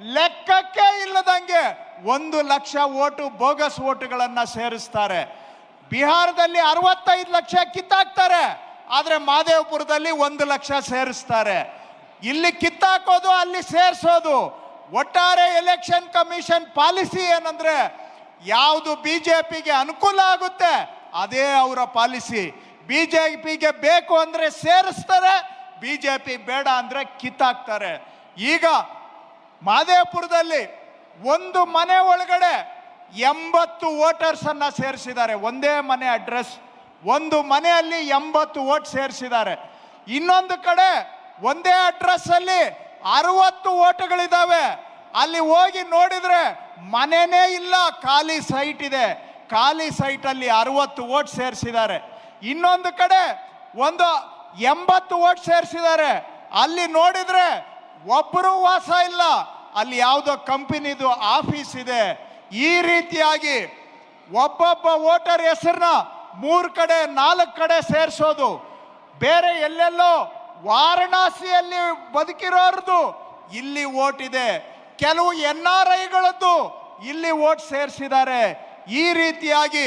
ಲೆಕ್ಕಕ್ಕೆ ಇಲ್ಲದಂಗೆ ಒಂದು ಲಕ್ಷ ಓಟು ಬೋಗಸ್ ಓಟುಗಳನ್ನ ಸೇರಿಸ್ತಾರೆ. ಬಿಹಾರದಲ್ಲಿ ಅರವತ್ತೈದು ಲಕ್ಷ ಕಿತ್ತಾಕ್ತಾರೆ. ಆದ್ರೆ ಮಾದೇವಪುರದಲ್ಲಿ ಒಂದು ಲಕ್ಷ ಸೇರಿಸ್ತಾರೆ. ಇಲ್ಲಿ ಕಿತ್ತಾಕೋದು, ಅಲ್ಲಿ ಸೇರಿಸೋದು. ಒಟ್ಟಾರೆ ಎಲೆಕ್ಷನ್ ಕಮಿಷನ್ ಪಾಲಿಸಿ ಏನಂದ್ರೆ ಯಾವುದು ಬಿಜೆಪಿಗೆ ಅನುಕೂಲ ಆಗುತ್ತೆ, ಅದೇ ಅವರ ಪಾಲಿಸಿ. ಬಿಜೆಪಿಗೆ ಬೇಕು ಅಂದ್ರೆ ಸೇರಿಸ್ತಾರೆ, ಬಿಜೆಪಿ ಬೇಡ ಅಂದ್ರೆ ಕಿತ್ತಾಕ್ತಾರೆ. ಈಗ ಮಾದೇಪುರದಲ್ಲಿ ಒಂದು ಮನೆ ಒಳಗಡೆ ಎಂಬತ್ತು ವೋಟರ್ಸ್ ಅನ್ನ ಸೇರಿಸಿದ್ದಾರೆ. ಒಂದೇ ಮನೆ ಅಡ್ರೆಸ್ ಒಂದು ಮನೆಯಲ್ಲಿ ಎಂಬತ್ತು ವೋಟ್ ಸೇರಿಸಿದ್ದಾರೆ. ಇನ್ನೊಂದು ಕಡೆ ಒಂದೇ ಅಡ್ರೆಸ್ ಅಲ್ಲಿ ಅರವತ್ತು ಓಟುಗಳಿದ್ದಾವೆ. ಅಲ್ಲಿ ಹೋಗಿ ನೋಡಿದ್ರೆ ಮನೆನೇ ಇಲ್ಲ, ಖಾಲಿ ಸೈಟ್ ಇದೆ. ಖಾಲಿ ಸೈಟ್ ಅಲ್ಲಿ ಅರವತ್ತು ಓಟ್ ಸೇರಿಸಿದ್ದಾರೆ. ಇನ್ನೊಂದು ಕಡೆ ಒಂದು ಎಂಬತ್ತು ಓಟ್ ಸೇರಿಸಿದ್ದಾರೆ. ಅಲ್ಲಿ ನೋಡಿದ್ರೆ ಒಬ್ಬರು ವಾಸ ಇಲ್ಲ. ಅಲ್ಲಿ ಯಾವುದೋ ಕಂಪನಿದು ಆಫೀಸ್ ಇದೆ. ಈ ರೀತಿಯಾಗಿ ಒಬ್ಬೊಬ್ಬ ವೋಟರ್ ಹೆಸರನ್ನ ಮೂರು ಕಡೆ, ನಾಲ್ಕು ಕಡೆ ಸೇರಿಸೋದು. ಬೇರೆ ಎಲ್ಲೆಲ್ಲೋ ವಾರಣಾಸಿಯಲ್ಲಿ ಬದುಕಿರೋರ್ದು ಇಲ್ಲಿ ಓಟ್ ಕೆಲವು ಎನ್ ಆರ್ ಐಗಳದ್ದು ಇಲ್ಲಿ ಓಟ್ ಸೇರಿಸಿದ್ದಾರೆ. ಈ ರೀತಿಯಾಗಿ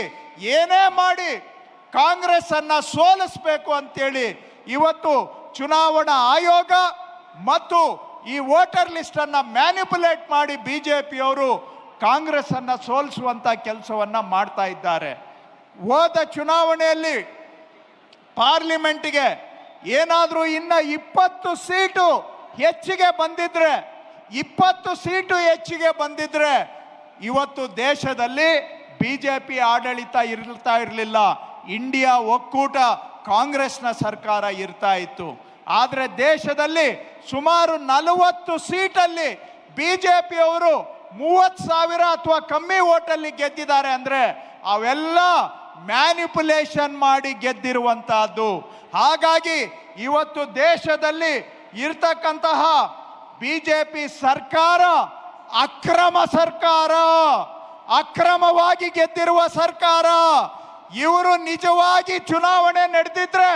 ಏನೇ ಮಾಡಿ ಕಾಂಗ್ರೆಸ್ ಅನ್ನ ಸೋಲಿಸಬೇಕು ಅಂತೇಳಿ ಇವತ್ತು ಚುನಾವಣಾ ಆಯೋಗ ಮತ್ತು ಈ ವೋಟರ್ ಲಿಸ್ಟ್ ಅನ್ನ ಮ್ಯಾನಿಪುಲೇಟ್ ಮಾಡಿ ಬಿಜೆಪಿಯವರು ಕಾಂಗ್ರೆಸ್ ಅನ್ನ ಸೋಲಿಸುವಂತ ಕೆಲಸವನ್ನ ಮಾಡ್ತಾ ಇದ್ದಾರೆ. ಹೋದ ಚುನಾವಣೆಯಲ್ಲಿ ಪಾರ್ಲಿಮೆಂಟ್ಗೆ ಏನಾದರೂ ಇನ್ನ ಇಪ್ಪತ್ತು ಸೀಟು ಹೆಚ್ಚಿಗೆ ಬಂದಿದ್ರೆ, ಇಪ್ಪತ್ತು ಸೀಟು ಹೆಚ್ಚಿಗೆ ಬಂದಿದ್ರೆ ಇವತ್ತು ದೇಶದಲ್ಲಿ ಬಿ ಜೆ ಪಿ ಆಡಳಿತ ಇರ್ತಾ ಇರಲಿಲ್ಲ. ಇಂಡಿಯಾ ಒಕ್ಕೂಟ ಕಾಂಗ್ರೆಸ್ನ ಸರ್ಕಾರ ಇರ್ತಾ ಇತ್ತು. ಆದರೆ ದೇಶದಲ್ಲಿ ಸುಮಾರು ನಲವತ್ತು ಸೀಟಲ್ಲಿ ಬಿ ಜೆ ಪಿಯವರು ಮೂವತ್ತು ಸಾವಿರ ಅಥವಾ ಕಮ್ಮಿ ಓಟಲ್ಲಿ ಗೆದ್ದಿದ್ದಾರೆ ಅಂದರೆ ಅವೆಲ್ಲ ಮ್ಯಾನಿಪುಲೇಷನ್ ಮಾಡಿ ಗೆದ್ದಿರುವಂತಹದ್ದು. ಹಾಗಾಗಿ ಇವತ್ತು ದೇಶದಲ್ಲಿ ಇರ್ತಕ್ಕಂತಹ ಪಿ ಸರ್ಕಾರ, ಅಕ್ರಮ ಸರ್ಕಾರ, ಅಕ್ರಮವಾಗಿ ಗೆದ್ದಿರುವ ಸರ್ಕಾರ, ಇವರು ನಿಜವಾಗಿ ಚುನಾವಣೆ ನಡೆದಿದ್ರೆ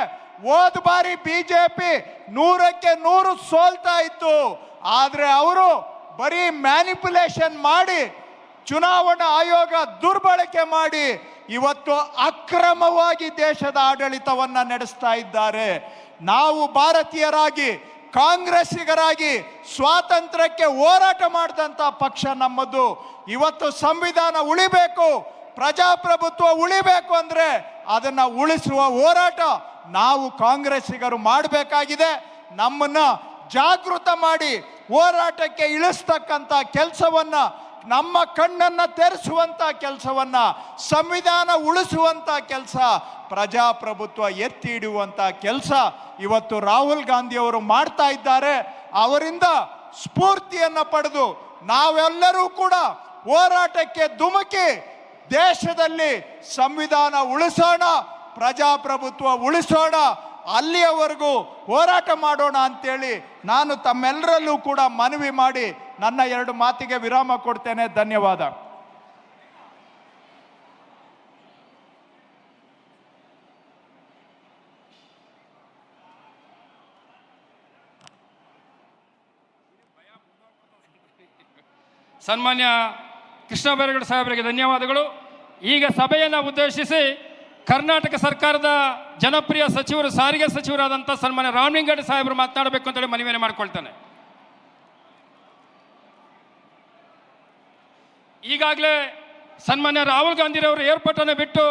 ಹೋದ ಬಾರಿ ಬಿ ಜೆ ಪಿ ನೂರಕ್ಕೆ ನೂರು ಸೋಲ್ತಾ ಇತ್ತು. ಆದರೆ ಅವರು ಬರೀ ಮ್ಯಾನಿಪುಲೇಷನ್ ಮಾಡಿ ಚುನಾವಣಾ ಆಯೋಗ ದುರ್ಬಳಕೆ ಮಾಡಿ ಇವತ್ತು ಅಕ್ರಮವಾಗಿ ದೇಶದ ಆಡಳಿತವನ್ನ ನಡೆಸ್ತಾ ಇದ್ದಾರೆ. ನಾವು ಭಾರತೀಯರಾಗಿ, ಕಾಂಗ್ರೆಸ್ಸಿಗರಾಗಿ ಸ್ವಾತಂತ್ರ್ಯಕ್ಕೆ ಹೋರಾಟ ಮಾಡಿದಂಥ ಪಕ್ಷ ನಮ್ಮದು. ಇವತ್ತು ಸಂವಿಧಾನ ಉಳಿಬೇಕು, ಪ್ರಜಾಪ್ರಭುತ್ವ ಉಳಿಬೇಕು ಅಂದ್ರೆ ಅದನ್ನ ಉಳಿಸುವ ಹೋರಾಟ ನಾವು ಕಾಂಗ್ರೆಸ್ಸಿಗರು ಮಾಡಬೇಕಾಗಿದೆ. ನಮ್ಮನ್ನ ಜಾಗೃತ ಮಾಡಿ ಹೋರಾಟಕ್ಕೆ ಇಳಿಸ್ತಕ್ಕಂಥ ಕೆಲಸವನ್ನ ನಮ್ಮ ಕಣ್ಣನ್ನ ತೆರೆಸುವಂತ ಕೆಲಸವನ್ನ, ಸಂವಿಧಾನ ಉಳಿಸುವಂತ ಕೆಲಸ, ಪ್ರಜಾಪ್ರಭುತ್ವ ಎತ್ತಿ ಹಿಡಿಯುವಂಥ ಕೆಲಸ ಇವತ್ತು ರಾಹುಲ್ ಗಾಂಧಿ ಅವರು ಮಾಡ್ತಾ ಇದ್ದಾರೆ. ಅವರಿಂದ ಸ್ಫೂರ್ತಿಯನ್ನ ಪಡೆದು ನಾವೆಲ್ಲರೂ ಕೂಡ ಹೋರಾಟಕ್ಕೆ ಧುಮುಕಿ ದೇಶದಲ್ಲಿ ಸಂವಿಧಾನ ಉಳಿಸೋಣ, ಪ್ರಜಾಪ್ರಭುತ್ವ ಉಳಿಸೋಣ ಅಲ್ಲಿಯವರೆಗೂ ಹೋರಾಟ ಮಾಡೋಣ ಅಂತೇಳಿ ನಾನು ತಮ್ಮೆಲ್ಲರಲ್ಲೂ ಕೂಡ ಮನವಿ ಮಾಡಿ ನನ್ನ ಎರಡು ಮಾತಿಗೆ ವಿರಾಮ ಕೊಡ್ತೇನೆ. ಧನ್ಯವಾದ. ಸನ್ಮಾನ್ಯ ಕೃಷ್ಣ ಬೈರೇಗೌಡ ಸಾಹೇಬರಿಗೆ ಧನ್ಯವಾದಗಳು. ಈಗ ಸಭೆಯನ್ನು ಉದ್ದೇಶಿಸಿ ಕರ್ನಾಟಕ ಸರ್ಕಾರದ ಜನಪ್ರಿಯ ಸಚಿವರು, ಸಾರಿಗೆ ಸಚಿವರಾದಂಥ ಸನ್ಮಾನ್ಯ ರಾಮಲಿಂಗಡ್ಡ ಸಾಹೇಬರು ಮಾತನಾಡಬೇಕು ಅಂತೇಳಿ ಮನವಿಯನ್ನು ಮಾಡ್ಕೊಳ್ತಾನೆ. ಈಗಾಗಲೇ ಸನ್ಮಾನ್ಯ ರಾಹುಲ್ ಗಾಂಧಿರವರು ಏರ್ಪೋರ್ಟನ್ನು ಬಿಟ್ಟು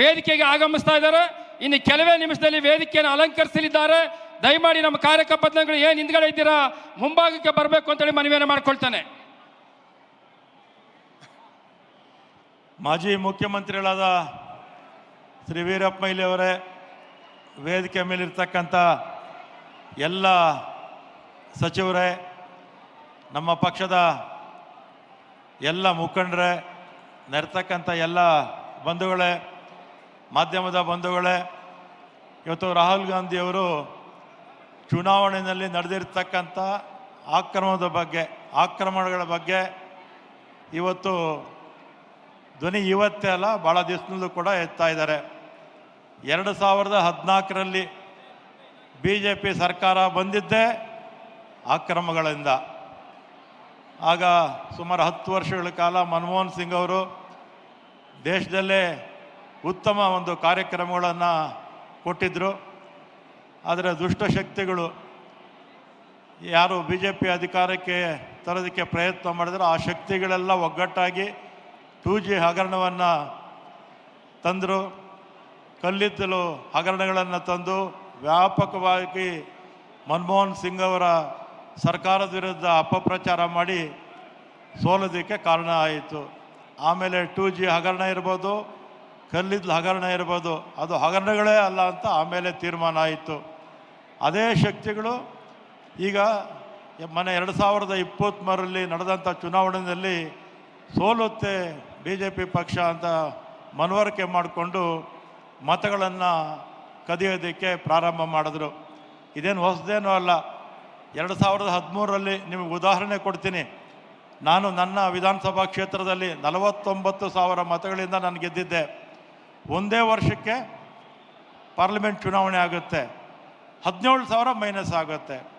ವೇದಿಕೆಗೆ ಆಗಮಿಸ್ತಾ ಇದ್ದಾರೆ. ಇನ್ನು ಕೆಲವೇ ನಿಮಿಷದಲ್ಲಿ ವೇದಿಕೆಯನ್ನು ಅಲಂಕರಿಸಲಿದ್ದಾರೆ. ದಯಮಾಡಿ ನಮ್ಮ ಕಾರ್ಯಕರ್ತಗಳು ಏನು ಹಿಂದ್ಗಡೆ ಇದ್ದೀರಾ? ಮುಂಭಾಗಕ್ಕೆ ಬರಬೇಕು ಅಂತೇಳಿ ಮನವಿಯನ್ನು ಮಾಡ್ಕೊಳ್ತಾನೆ. ಮಾಜಿ ಮುಖ್ಯಮಂತ್ರಿಗಳಾದ ಶ್ರೀ ವೀರಪ್ಪ ಇಲ್ಲಿಯವರೇ ವೇದಿಕೆ ಮೇಲಿರ್ತಕ್ಕಂಥ ಎಲ್ಲ ಸಚಿವರೇ, ನಮ್ಮ ಪಕ್ಷದ ಎಲ್ಲ ಮುಖಂಡರೇ, ನೆರ್ತಕ್ಕಂಥ ಎಲ್ಲ ಬಂಧುಗಳೇ, ಮಾಧ್ಯಮದ ಬಂಧುಗಳೇ, ಇವತ್ತು ರಾಹುಲ್ ಗಾಂಧಿಯವರು ಚುನಾವಣೆಯಲ್ಲಿ ನಡೆದಿರ್ತಕ್ಕಂಥ ಆಕ್ರಮಣದ ಬಗ್ಗೆ, ಆಕ್ರಮಣಗಳ ಬಗ್ಗೆ ಇವತ್ತು ಧ್ವನಿ ಇವತ್ತೇ ಅಲ್ಲ ಭಾಳ ದಿವಸದಲ್ಲೂ ಕೂಡ ಎತ್ತಾ ಇದ್ದಾರೆ. ಎರಡು ಸಾವಿರದ ಹದಿನಾಲ್ಕರಲ್ಲಿ ಬಿ ಜೆ ಪಿ ಸರ್ಕಾರ ಬಂದಿದ್ದೇ ಅಕ್ರಮಗಳಿಂದ. ಆಗ ಸುಮಾರು ಹತ್ತು ವರ್ಷಗಳ ಕಾಲ ಮನಮೋಹನ್ ಸಿಂಗ್ ಅವರು ದೇಶದಲ್ಲೇ ಉತ್ತಮ ಒಂದು ಕಾರ್ಯಕ್ರಮಗಳನ್ನು ಕೊಟ್ಟಿದ್ದರು ಆದರೆ ದುಷ್ಟಶಕ್ತಿಗಳು ಯಾರು ಬಿ ಜೆ ಪಿ ಅಧಿಕಾರಕ್ಕೆ ತರೋದಕ್ಕೆ ಪ್ರಯತ್ನ ಮಾಡಿದ್ರು, ಆ ಶಕ್ತಿಗಳೆಲ್ಲ ಒಗ್ಗಟ್ಟಾಗಿ ಟೂ ಜಿ ಹಗರಣವನ್ನು ತಂದರು. ಕಲ್ಲಿದ್ದಲು ಹಗರಣಗಳನ್ನು ತಂದು ವ್ಯಾಪಕವಾಗಿ ಮನಮೋಹನ್ ಸಿಂಗ್ ಅವರ ಸರ್ಕಾರದ ವಿರುದ್ಧ ಅಪಪ್ರಚಾರ ಮಾಡಿ ಸೋಲೋದಕ್ಕೆ ಕಾರಣ ಆಯಿತು. ಆಮೇಲೆ ಟೂ ಜಿ ಹಗರಣ ಇರ್ಬೋದು, ಕಲ್ಲಿದ್ದಲು ಹಗರಣ ಇರ್ಬೋದು, ಅದು ಹಗರಣಗಳೇ ಅಲ್ಲ ಅಂತ ಆಮೇಲೆ ತೀರ್ಮಾನ ಆಯಿತು. ಅದೇ ಶಕ್ತಿಗಳು ಈಗ ಮನೆ ಎರಡು ಸಾವಿರದ ಇಪ್ಪತ್ತ್ಮೂರರಲ್ಲಿ ನಡೆದಂಥ ಚುನಾವಣೆಯಲ್ಲಿ ಸೋಲುತ್ತೆ ಬಿ ಜೆ ಪಿ ಪಕ್ಷ ಅಂತ ಮನವರಿಕೆ ಮಾಡಿಕೊಂಡು ಮತಗಳನ್ನು ಕದಿಯೋದಕ್ಕೆ ಪ್ರಾರಂಭ ಮಾಡಿದ್ರು. ಇದೇನು ಹೊಸದೇನೂ ಅಲ್ಲ. ಎರಡು ಸಾವಿರದ ಹದಿಮೂರರಲ್ಲಿ ನಿಮಗೆ ಉದಾಹರಣೆ ಕೊಡ್ತೀನಿ. ನಾನು ನನ್ನ ವಿಧಾನಸಭಾ ಕ್ಷೇತ್ರದಲ್ಲಿ ನಲವತ್ತೊಂಬತ್ತು ಸಾವಿರ ಮತಗಳಿಂದ ನಾನು ಗೆದ್ದಿದ್ದೆ. ಒಂದೇ ವರ್ಷಕ್ಕೆ ಪಾರ್ಲಿಮೆಂಟ್ ಚುನಾವಣೆ ಆಗುತ್ತೆ. ಹದಿನೇಳು ಸಾವಿರ ಮೈನಸ್ ಆಗುತ್ತೆ.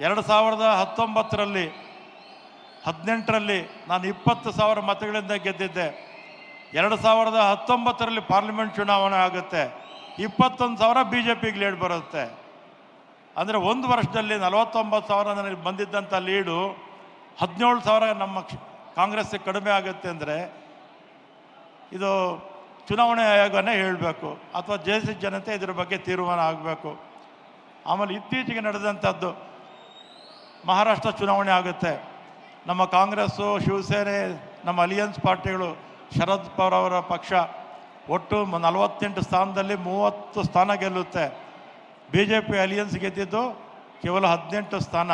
ಎರಡು ಸಾವಿರದ ಹತ್ತೊಂಬತ್ತರಲ್ಲಿ, ಹದಿನೆಂಟರಲ್ಲಿ ನಾನು ಇಪ್ಪತ್ತು ಸಾವಿರ ಮತಗಳಿಂದ ಗೆದ್ದಿದ್ದೆ. ಎರಡು ಸಾವಿರದ ಹತ್ತೊಂಬತ್ತರಲ್ಲಿ ಪಾರ್ಲಿಮೆಂಟ್ ಚುನಾವಣೆ ಆಗುತ್ತೆ. ಇಪ್ಪತ್ತೊಂದು ಸಾವಿರ ಬಿ ಜೆ ಪಿಗೆ ಲೀಡ್ ಬರುತ್ತೆ. ಅಂದರೆ ಒಂದು ವರ್ಷದಲ್ಲಿ ನಲವತ್ತೊಂಬತ್ತು ಸಾವಿರ ನನಗೆ ಬಂದಿದ್ದಂಥ ಲೀಡು ಹದಿನೇಳು ಸಾವಿರ ನಮ್ಮ ಕಾಂಗ್ರೆಸ್ಗೆ ಕಡಿಮೆ ಆಗುತ್ತೆ ಅಂದರೆ ಇದು ಚುನಾವಣೆ ಆಯೋಗನೇ ಹೇಳಬೇಕು. ಅಥವಾ ಸಿ ಜನತೆ ಇದ್ರ ಬಗ್ಗೆ ತೀರ್ಮಾನ ಆಗಬೇಕು. ಆಮೇಲೆ ಇತ್ತೀಚೆಗೆ ನಡೆದಂಥದ್ದು ಮಹಾರಾಷ್ಟ್ರ ಚುನಾವಣೆ ಆಗುತ್ತೆ. ನಮ್ಮ ಕಾಂಗ್ರೆಸ್ಸು, ಶಿವಸೇನೆ, ನಮ್ಮ ಅಲಿಯನ್ಸ್ ಪಾರ್ಟಿಗಳು ಶರದ್ ಪವಾರ್ ಅವರ ಪಕ್ಷ ಒಟ್ಟು ನಲವತ್ತೆಂಟು ಸ್ಥಾನದಲ್ಲಿ ಮೂವತ್ತು ಸ್ಥಾನ ಗೆಲ್ಲುತ್ತೆ. ಬಿ ಜೆ ಪಿ ಅಲಿಯನ್ಸ್ ಗೆದ್ದಿದ್ದು ಕೇವಲ ಹದಿನೆಂಟು ಸ್ಥಾನ.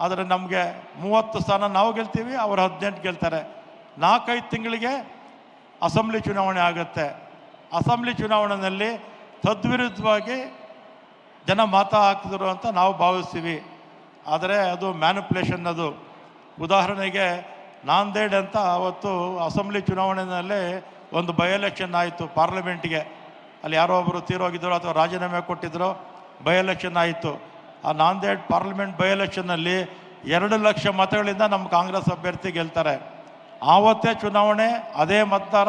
ಆದರೆ ನಮಗೆ ಮೂವತ್ತು ಸ್ಥಾನ ನಾವು ಗೆಲ್ತೀವಿ, ಅವರು ಹದಿನೆಂಟು ಗೆಲ್ತಾರೆ. ನಾಲ್ಕೈದು ತಿಂಗಳಿಗೆ ಅಸೆಂಬ್ಲಿ ಚುನಾವಣೆ ಆಗುತ್ತೆ. ಅಸೆಂಬ್ಲಿ ಚುನಾವಣೆಯಲ್ಲಿ ತದ್ವಿರುದ್ಧವಾಗಿ ಜನ ಮಾತ ಹಾಕಿದ್ರು ಅಂತ ನಾವು ಭಾವಿಸ್ತೀವಿ. ಆದರೆ ಅದು ಮ್ಯಾನುಪ್ಲೇಷನ್ ಅದು. ಉದಾಹರಣೆಗೆ ನಾಂದೇಡ್ ಅಂತ ಅವತ್ತು ಅಸೆಂಬ್ಲಿ ಚುನಾವಣೆಯಲ್ಲಿ ಒಂದು ಬೈ ಎಲೆಕ್ಷನ್ ಆಯಿತು ಪಾರ್ಲಿಮೆಂಟ್ಗೆ. ಅಲ್ಲಿ ಯಾರೋ ಒಬ್ಬರು ತೀರೋಗಿದ್ರು ಅಥವಾ ರಾಜೀನಾಮೆ ಕೊಟ್ಟಿದ್ರು ಬೈ ಎಲೆಕ್ಷನ್ ಆಯಿತು. ಆ ನಾಂದೇಡ್ ಪಾರ್ಲಿಮೆಂಟ್ ಬೈ ಎಲೆಕ್ಷನ್ನಲ್ಲಿ ಎರಡು ಲಕ್ಷ ಮತಗಳಿಂದ ನಮ್ಮ ಕಾಂಗ್ರೆಸ್ ಅಭ್ಯರ್ಥಿ ಗೆಲ್ತಾರೆ. ಆವತ್ತೇ ಚುನಾವಣೆ, ಅದೇ ಮತದಾರ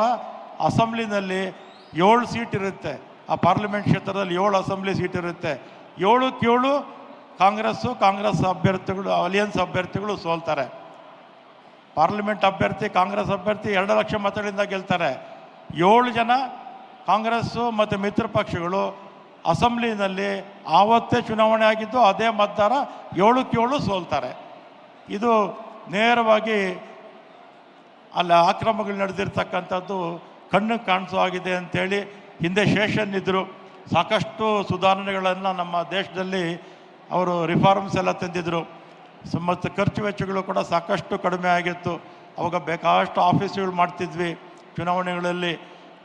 ಅಸೆಂಬ್ಲಿನಲ್ಲಿ ಏಳು ಸೀಟ್ ಇರುತ್ತೆ. ಆ ಪಾರ್ಲಿಮೆಂಟ್ ಕ್ಷೇತ್ರದಲ್ಲಿ ಏಳು ಅಸೆಂಬ್ಲಿ ಸೀಟ್ ಇರುತ್ತೆ. ಏಳು ಕೇಳು ಕಾಂಗ್ರೆಸ್ಸು, ಕಾಂಗ್ರೆಸ್ ಅಭ್ಯರ್ಥಿಗಳು, ಅಲಿಯನ್ಸ್ ಅಭ್ಯರ್ಥಿಗಳು ಸೋಲ್ತಾರೆ. ಪಾರ್ಲಿಮೆಂಟ್ ಅಭ್ಯರ್ಥಿ, ಕಾಂಗ್ರೆಸ್ ಅಭ್ಯರ್ಥಿ ಎರಡು ಲಕ್ಷ ಮತಗಳಿಂದ ಗೆಲ್ತಾರೆ. ಏಳು ಜನ ಕಾಂಗ್ರೆಸ್ಸು ಮತ್ತು ಮಿತ್ರ ಪಕ್ಷಗಳು ಅಸೆಂಬ್ಲಿನಲ್ಲಿ ಆವತ್ತೇ ಚುನಾವಣೆ ಆಗಿದ್ದು ಅದೇ ಮತದಾರ ಏಳಕ್ಕೆ ಏಳು ಸೋಲ್ತಾರೆ. ಇದು ನೇರವಾಗಿ ಅಲ್ಲಿ ಆಕ್ರಮಗಳು ನಡೆದಿರ್ತಕ್ಕಂಥದ್ದು ಕಣ್ಣು ಕಾಣಿಸೋ ಆಗಿದೆ ಅಂಥೇಳಿ ಹಿಂದೆ ಶೇಷನ್ ಇದ್ದರು ಸಾಕಷ್ಟು ಸುಧಾರಣೆಗಳನ್ನು ನಮ್ಮ ದೇಶದಲ್ಲಿ ಅವರು ರಿಫಾರ್ಮ್ಸ್ ಎಲ್ಲ ತಂದಿದ್ದರು ಸ- ಮತ್ತು ಖರ್ಚು ವೆಚ್ಚಗಳು ಕೂಡ ಸಾಕಷ್ಟು ಕಡಿಮೆ ಆಗಿತ್ತು. ಅವಾಗ ಬೇಕಾದಷ್ಟು ಆಫೀಸ್ಗಳು ಮಾಡ್ತಿದ್ವಿ. ಚುನಾವಣೆಗಳಲ್ಲಿ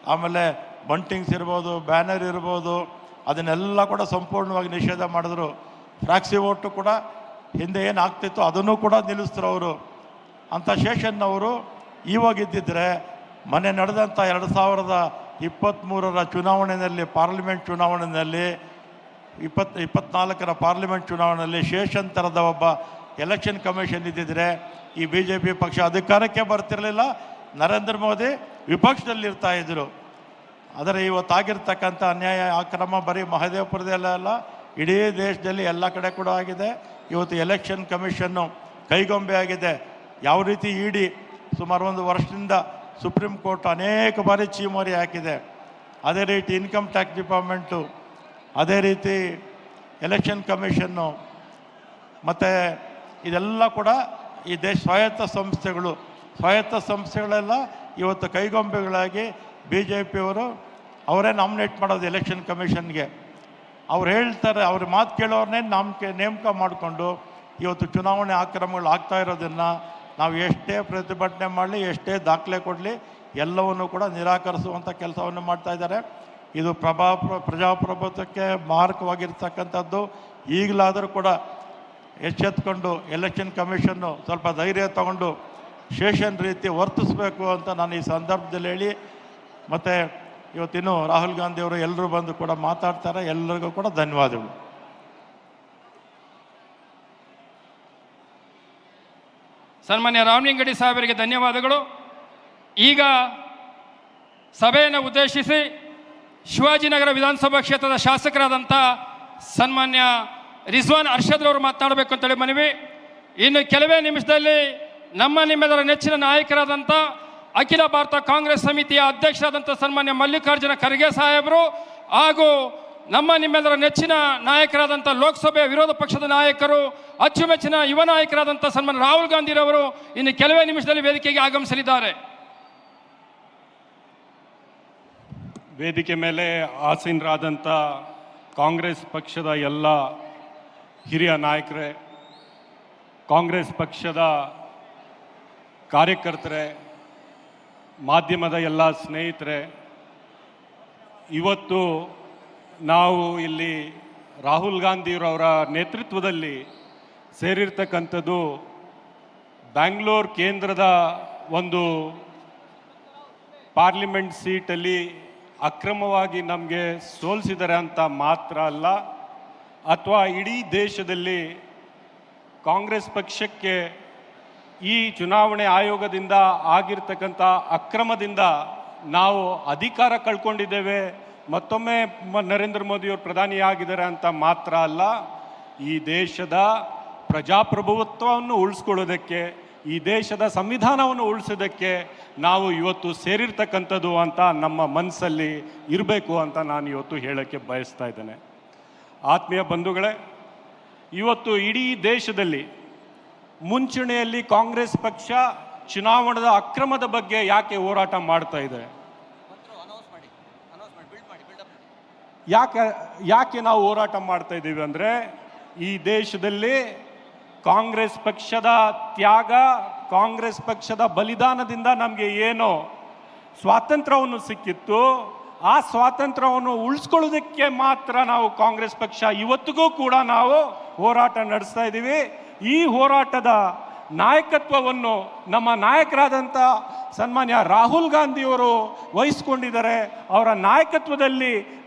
ಆಮೇಲೆ ಬಂಟಿಂಗ್ಸ್ ಇರ್ಬೋದು, ಬ್ಯಾನರ್ ಇರ್ಬೋದು, ಅದನ್ನೆಲ್ಲ ಕೂಡ ಸಂಪೂರ್ಣವಾಗಿ ನಿಷೇಧ ಮಾಡಿದ್ರು. ಫ್ರಾಕ್ಸಿ ಓಟು ಕೂಡ ಹಿಂದೆ ಏನು ಆಗ್ತಿತ್ತು ಅದನ್ನು ಕೂಡ ನಿಲ್ಲಿಸಿದ್ರು ಅವರು. ಅಂಥ ಶೇಷನ್ ಅವರು ಇವಾಗ ಇದ್ದಿದ್ರೆ ಮೊನ್ನೆ ನಡೆದಂಥ ಎರಡು ಸಾವಿರದ ಇಪ್ಪತ್ತ್ಮೂರರ ಚುನಾವಣೆಯಲ್ಲಿ, ಪಾರ್ಲಿಮೆಂಟ್ ಚುನಾವಣೆಯಲ್ಲಿ ಇಪ್ಪತ್ತು ಇಪ್ಪತ್ನಾಲ್ಕರ ಪಾರ್ಲಿಮೆಂಟ್ ಚುನಾವಣೆಯಲ್ಲಿ ಶೇಷನ್ ಥರದ ಒಬ್ಬ ಎಲೆಕ್ಷನ್ ಕಮಿಷನ್ ಇದ್ದಿದ್ರೆ ಈ ಬಿ ಜೆ ಪಿ ಪಕ್ಷ ಅಧಿಕಾರಕ್ಕೆ ಬರ್ತಿರಲಿಲ್ಲ. ನರೇಂದ್ರ ಮೋದಿ ವಿಪಕ್ಷದಲ್ಲಿ ಇರ್ತಾ ಇದ್ರು. ಆದರೆ ಇವತ್ತಾಗಿರ್ತಕ್ಕಂಥ ಅನ್ಯಾಯ ಅಕ್ರಮ ಬರೀ ಮಹದೇವಪುರದಲ್ಲ ಅಲ್ಲ, ಇಡೀ ದೇಶದಲ್ಲಿ ಎಲ್ಲ ಕಡೆ ಕೂಡ ಆಗಿದೆ. ಇವತ್ತು ಎಲೆಕ್ಷನ್ ಕಮಿಷನ್ನು ಕೈಗೊಂಬೆ ಆಗಿದೆ. ಯಾವ ರೀತಿ ಇಡಿ ಸುಮಾರು ಒಂದು ವರ್ಷದಿಂದ ಸುಪ್ರೀಂ ಕೋರ್ಟ್ ಅನೇಕ ಬಾರಿ ಚೀಮೋರಿ ಹಾಕಿದೆ. ಅದೇ ರೀತಿ ಇನ್ಕಮ್ ಟ್ಯಾಕ್ಸ್ ಡಿಪಾರ್ಟ್ಮೆಂಟು ಅದೇ ರೀತಿ ಎಲೆಕ್ಷನ್ ಕಮಿಷನ್ನು ಮತ್ತು ಇದೆಲ್ಲ ಕೂಡ ಈ ದೇಶ ಸ್ವಾಯತ್ತ ಸಂಸ್ಥೆಗಳು, ಸ್ವಾಯತ್ತ ಸಂಸ್ಥೆಗಳೆಲ್ಲ ಇವತ್ತು ಕೈಗೊಂಬೆಗಳಾಗಿ ಬಿ ಜೆ ಪಿಯವರು ಅವರೇ ನಾಮಿನೇಟ್ ಮಾಡೋದು ಎಲೆಕ್ಷನ್ ಕಮಿಷನ್ಗೆ. ಅವ್ರು ಹೇಳ್ತಾರೆ, ಅವ್ರ ಮಾತು ಕೇಳೋರನ್ನೇ ನಾಮಕೆ, ನೇಮಕ ಮಾಡಿಕೊಂಡು ಇವತ್ತು ಚುನಾವಣೆ ಆಕ್ರಮಗಳು ಆಗ್ತಾ ಇರೋದನ್ನು ನಾವು ಎಷ್ಟೇ ಪ್ರತಿಭಟನೆ ಮಾಡಲಿ, ಎಷ್ಟೇ ದಾಖಲೆ ಕೊಡಲಿ, ಎಲ್ಲವನ್ನು ಕೂಡ ನಿರಾಕರಿಸುವಂಥ ಕೆಲಸವನ್ನು ಮಾಡ್ತಾ ಇದ್ದಾರೆ. ಇದು ಪ್ರಭಾ ಪ್ರಜಾಪ್ರಭುತ್ವಕ್ಕೆ ಮಾರಕವಾಗಿರ್ತಕ್ಕಂಥದ್ದು. ಈಗಲಾದರೂ ಕೂಡ ಎಚ್ಚೆತ್ಕೊಂಡು ಎಲೆಕ್ಷನ್ ಕಮಿಷನ್ನು ಸ್ವಲ್ಪ ಧೈರ್ಯ ತಗೊಂಡು ಶೇಷನ್ ರೀತಿ ವರ್ತಿಸಬೇಕು ಅಂತ ನಾನು ಈ ಸಂದರ್ಭದಲ್ಲಿ ಹೇಳಿ, ಮತ್ತು ಇವತ್ತಿನ್ನು ರಾಹುಲ್ ಗಾಂಧಿ ಅವರು ಎಲ್ಲರೂ ಬಂದು ಕೂಡ ಮಾತಾಡ್ತಾರೆ. ಎಲ್ಲರಿಗೂ ಕೂಡ ಧನ್ಯವಾದಗಳು. ಸನ್ಮಾನ್ಯ ರಾಮಲಿಂಗಡಿ ಸಾಹೇಬರಿಗೆ ಧನ್ಯವಾದಗಳು. ಈಗ ಸಭೆಯನ್ನು ಉದ್ದೇಶಿಸಿ ಶಿವಾಜಿನಗರ ವಿಧಾನಸಭಾ ಕ್ಷೇತ್ರದ ಶಾಸಕರಾದಂಥ ಸನ್ಮಾನ್ಯ ರಿಜ್ವಾನ್ ಅರ್ಷದ್ರವರು ಮಾತನಾಡಬೇಕು ಅಂತೇಳಿ ಮನವಿ. ಇನ್ನು ಕೆಲವೇ ನಿಮಿಷದಲ್ಲಿ ನಮ್ಮ ನಿಮ್ಮೆಲ್ಲರ ನೆಚ್ಚಿನ ನಾಯಕರಾದಂಥ ಅಖಿಲ ಭಾರತ ಕಾಂಗ್ರೆಸ್ ಸಮಿತಿಯ ಅಧ್ಯಕ್ಷರಾದಂಥ ಸನ್ಮಾನ್ಯ ಮಲ್ಲಿಕಾರ್ಜುನ ಖರ್ಗೆ ಸಾಹೇಬರು ಹಾಗೂ ನಮ್ಮ ನಿಮ್ಮೆಲ್ಲರ ನೆಚ್ಚಿನ ನಾಯಕರಾದಂಥ ಲೋಕಸಭೆಯ ವಿರೋಧ ಪಕ್ಷದ ನಾಯಕರು, ಅಚ್ಚುಮೆಚ್ಚಿನ ಯುವ ನಾಯಕರಾದಂಥ ಸನ್ಮಾನ್ಯ ರಾಹುಲ್ ಗಾಂಧಿರವರು ಇನ್ನು ಕೆಲವೇ ನಿಮಿಷದಲ್ಲಿ ವೇದಿಕೆಗೆ ಆಗಮಿಸಲಿದ್ದಾರೆ. ವೇದಿಕೆ ಮೇಲೆ ಆಸೀನರಾದಂಥ ಕಾಂಗ್ರೆಸ್ ಪಕ್ಷದ ಎಲ್ಲ ಹಿರಿಯ ನಾಯಕರೇ, ಕಾಂಗ್ರೆಸ್ ಪಕ್ಷದ ಕಾರ್ಯಕರ್ತರೇ, ಮಾಧ್ಯಮದ ಎಲ್ಲ ಸ್ನೇಹಿತರೆ, ಇವತ್ತು ನಾವು ಇಲ್ಲಿ ರಾಹುಲ್ ಗಾಂಧಿಯವರವರ ನೇತೃತ್ವದಲ್ಲಿ ಸೇರಿರ್ತಕ್ಕಂಥದ್ದು ಬ್ಯಾಂಗ್ಳೂರ್ ಕೇಂದ್ರದ ಒಂದು ಪಾರ್ಲಿಮೆಂಟ್ ಸೀಟಲ್ಲಿ ಅಕ್ರಮವಾಗಿ ನಮಗೆ ಸೋಲಿಸಿದರೆ ಅಂತ ಮಾತ್ರ ಅಲ್ಲ ಅಥವಾ ಇಡೀ ದೇಶದಲ್ಲಿ ಕಾಂಗ್ರೆಸ್ ಪಕ್ಷಕ್ಕೆ ಈ ಚುನಾವಣೆ ಆಯೋಗದಿಂದ ಆಗಿರ್ತಕ್ಕಂಥ ಅಕ್ರಮದಿಂದ ನಾವು ಅಧಿಕಾರ ಕಳ್ಕೊಂಡಿದ್ದೇವೆ, ಮತ್ತೊಮ್ಮೆ ನರೇಂದ್ರ ಮೋದಿಯವರು ಪ್ರಧಾನಿಯಾಗಿದ್ದಾರೆ ಅಂತ ಮಾತ್ರ ಅಲ್ಲ, ಈ ದೇಶದ ಪ್ರಜಾಪ್ರಭುತ್ವವನ್ನು ಉಳಿಸ್ಕೊಳ್ಳೋದಕ್ಕೆ, ಈ ದೇಶದ ಸಂವಿಧಾನವನ್ನು ಉಳಿಸೋದಕ್ಕೆ ನಾವು ಇವತ್ತು ಸೇರಿರ್ತಕ್ಕಂಥದ್ದು ಅಂತ ನಮ್ಮ ಮನಸ್ಸಲ್ಲಿ ಇರಬೇಕು ಅಂತ ನಾನು ಇವತ್ತು ಹೇಳೋಕ್ಕೆ ಬಯಸ್ತಾ ಇದ್ದೇನೆ. ಆತ್ಮೀಯ ಬಂಧುಗಳೇ, ಇವತ್ತು ಇಡೀ ದೇಶದಲ್ಲಿ ಮುಂಚೂಣಿಯಲ್ಲಿ ಕಾಂಗ್ರೆಸ್ ಪಕ್ಷ ಚುನಾವಣದ ಅಕ್ರಮದ ಬಗ್ಗೆ ಯಾಕೆ ಹೋರಾಟ ಮಾಡ್ತಾ ಇದೆ? ಯಾಕೆ ಯಾಕೆ ನಾವು ಹೋರಾಟ ಮಾಡ್ತಾ ಇದ್ದೀವಿ ಅಂದರೆ, ಈ ದೇಶದಲ್ಲಿ ಕಾಂಗ್ರೆಸ್ ಪಕ್ಷದ ತ್ಯಾಗ, ಕಾಂಗ್ರೆಸ್ ಪಕ್ಷದ ಬಲಿದಾನದಿಂದ ನಮಗೆ ಏನು ಸ್ವಾತಂತ್ರ್ಯವನ್ನು ಸಿಕ್ಕಿತ್ತು. ಆ ಸ್ವಾತಂತ್ರ್ಯವನ್ನು ಉಳಿಸ್ಕೊಳ್ಳೋದಕ್ಕೆ ಮಾತ್ರ ನಾವು ಕಾಂಗ್ರೆಸ್ ಪಕ್ಷ ಇವತ್ತಿಗೂ ಕೂಡ ನಾವು ಹೋರಾಟ ನಡೆಸ್ತಾ ಇದ್ದೀವಿ. ಈ ಹೋರಾಟದ ನಾಯಕತ್ವವನ್ನು ನಮ್ಮ ನಾಯಕರಾದಂಥ ಸನ್ಮಾನ್ಯ ರಾಹುಲ್ ಗಾಂಧಿಯವರು ವಹಿಸ್ಕೊಂಡಿದ್ದಾರೆ. ಅವರ ನಾಯಕತ್ವದಲ್ಲಿ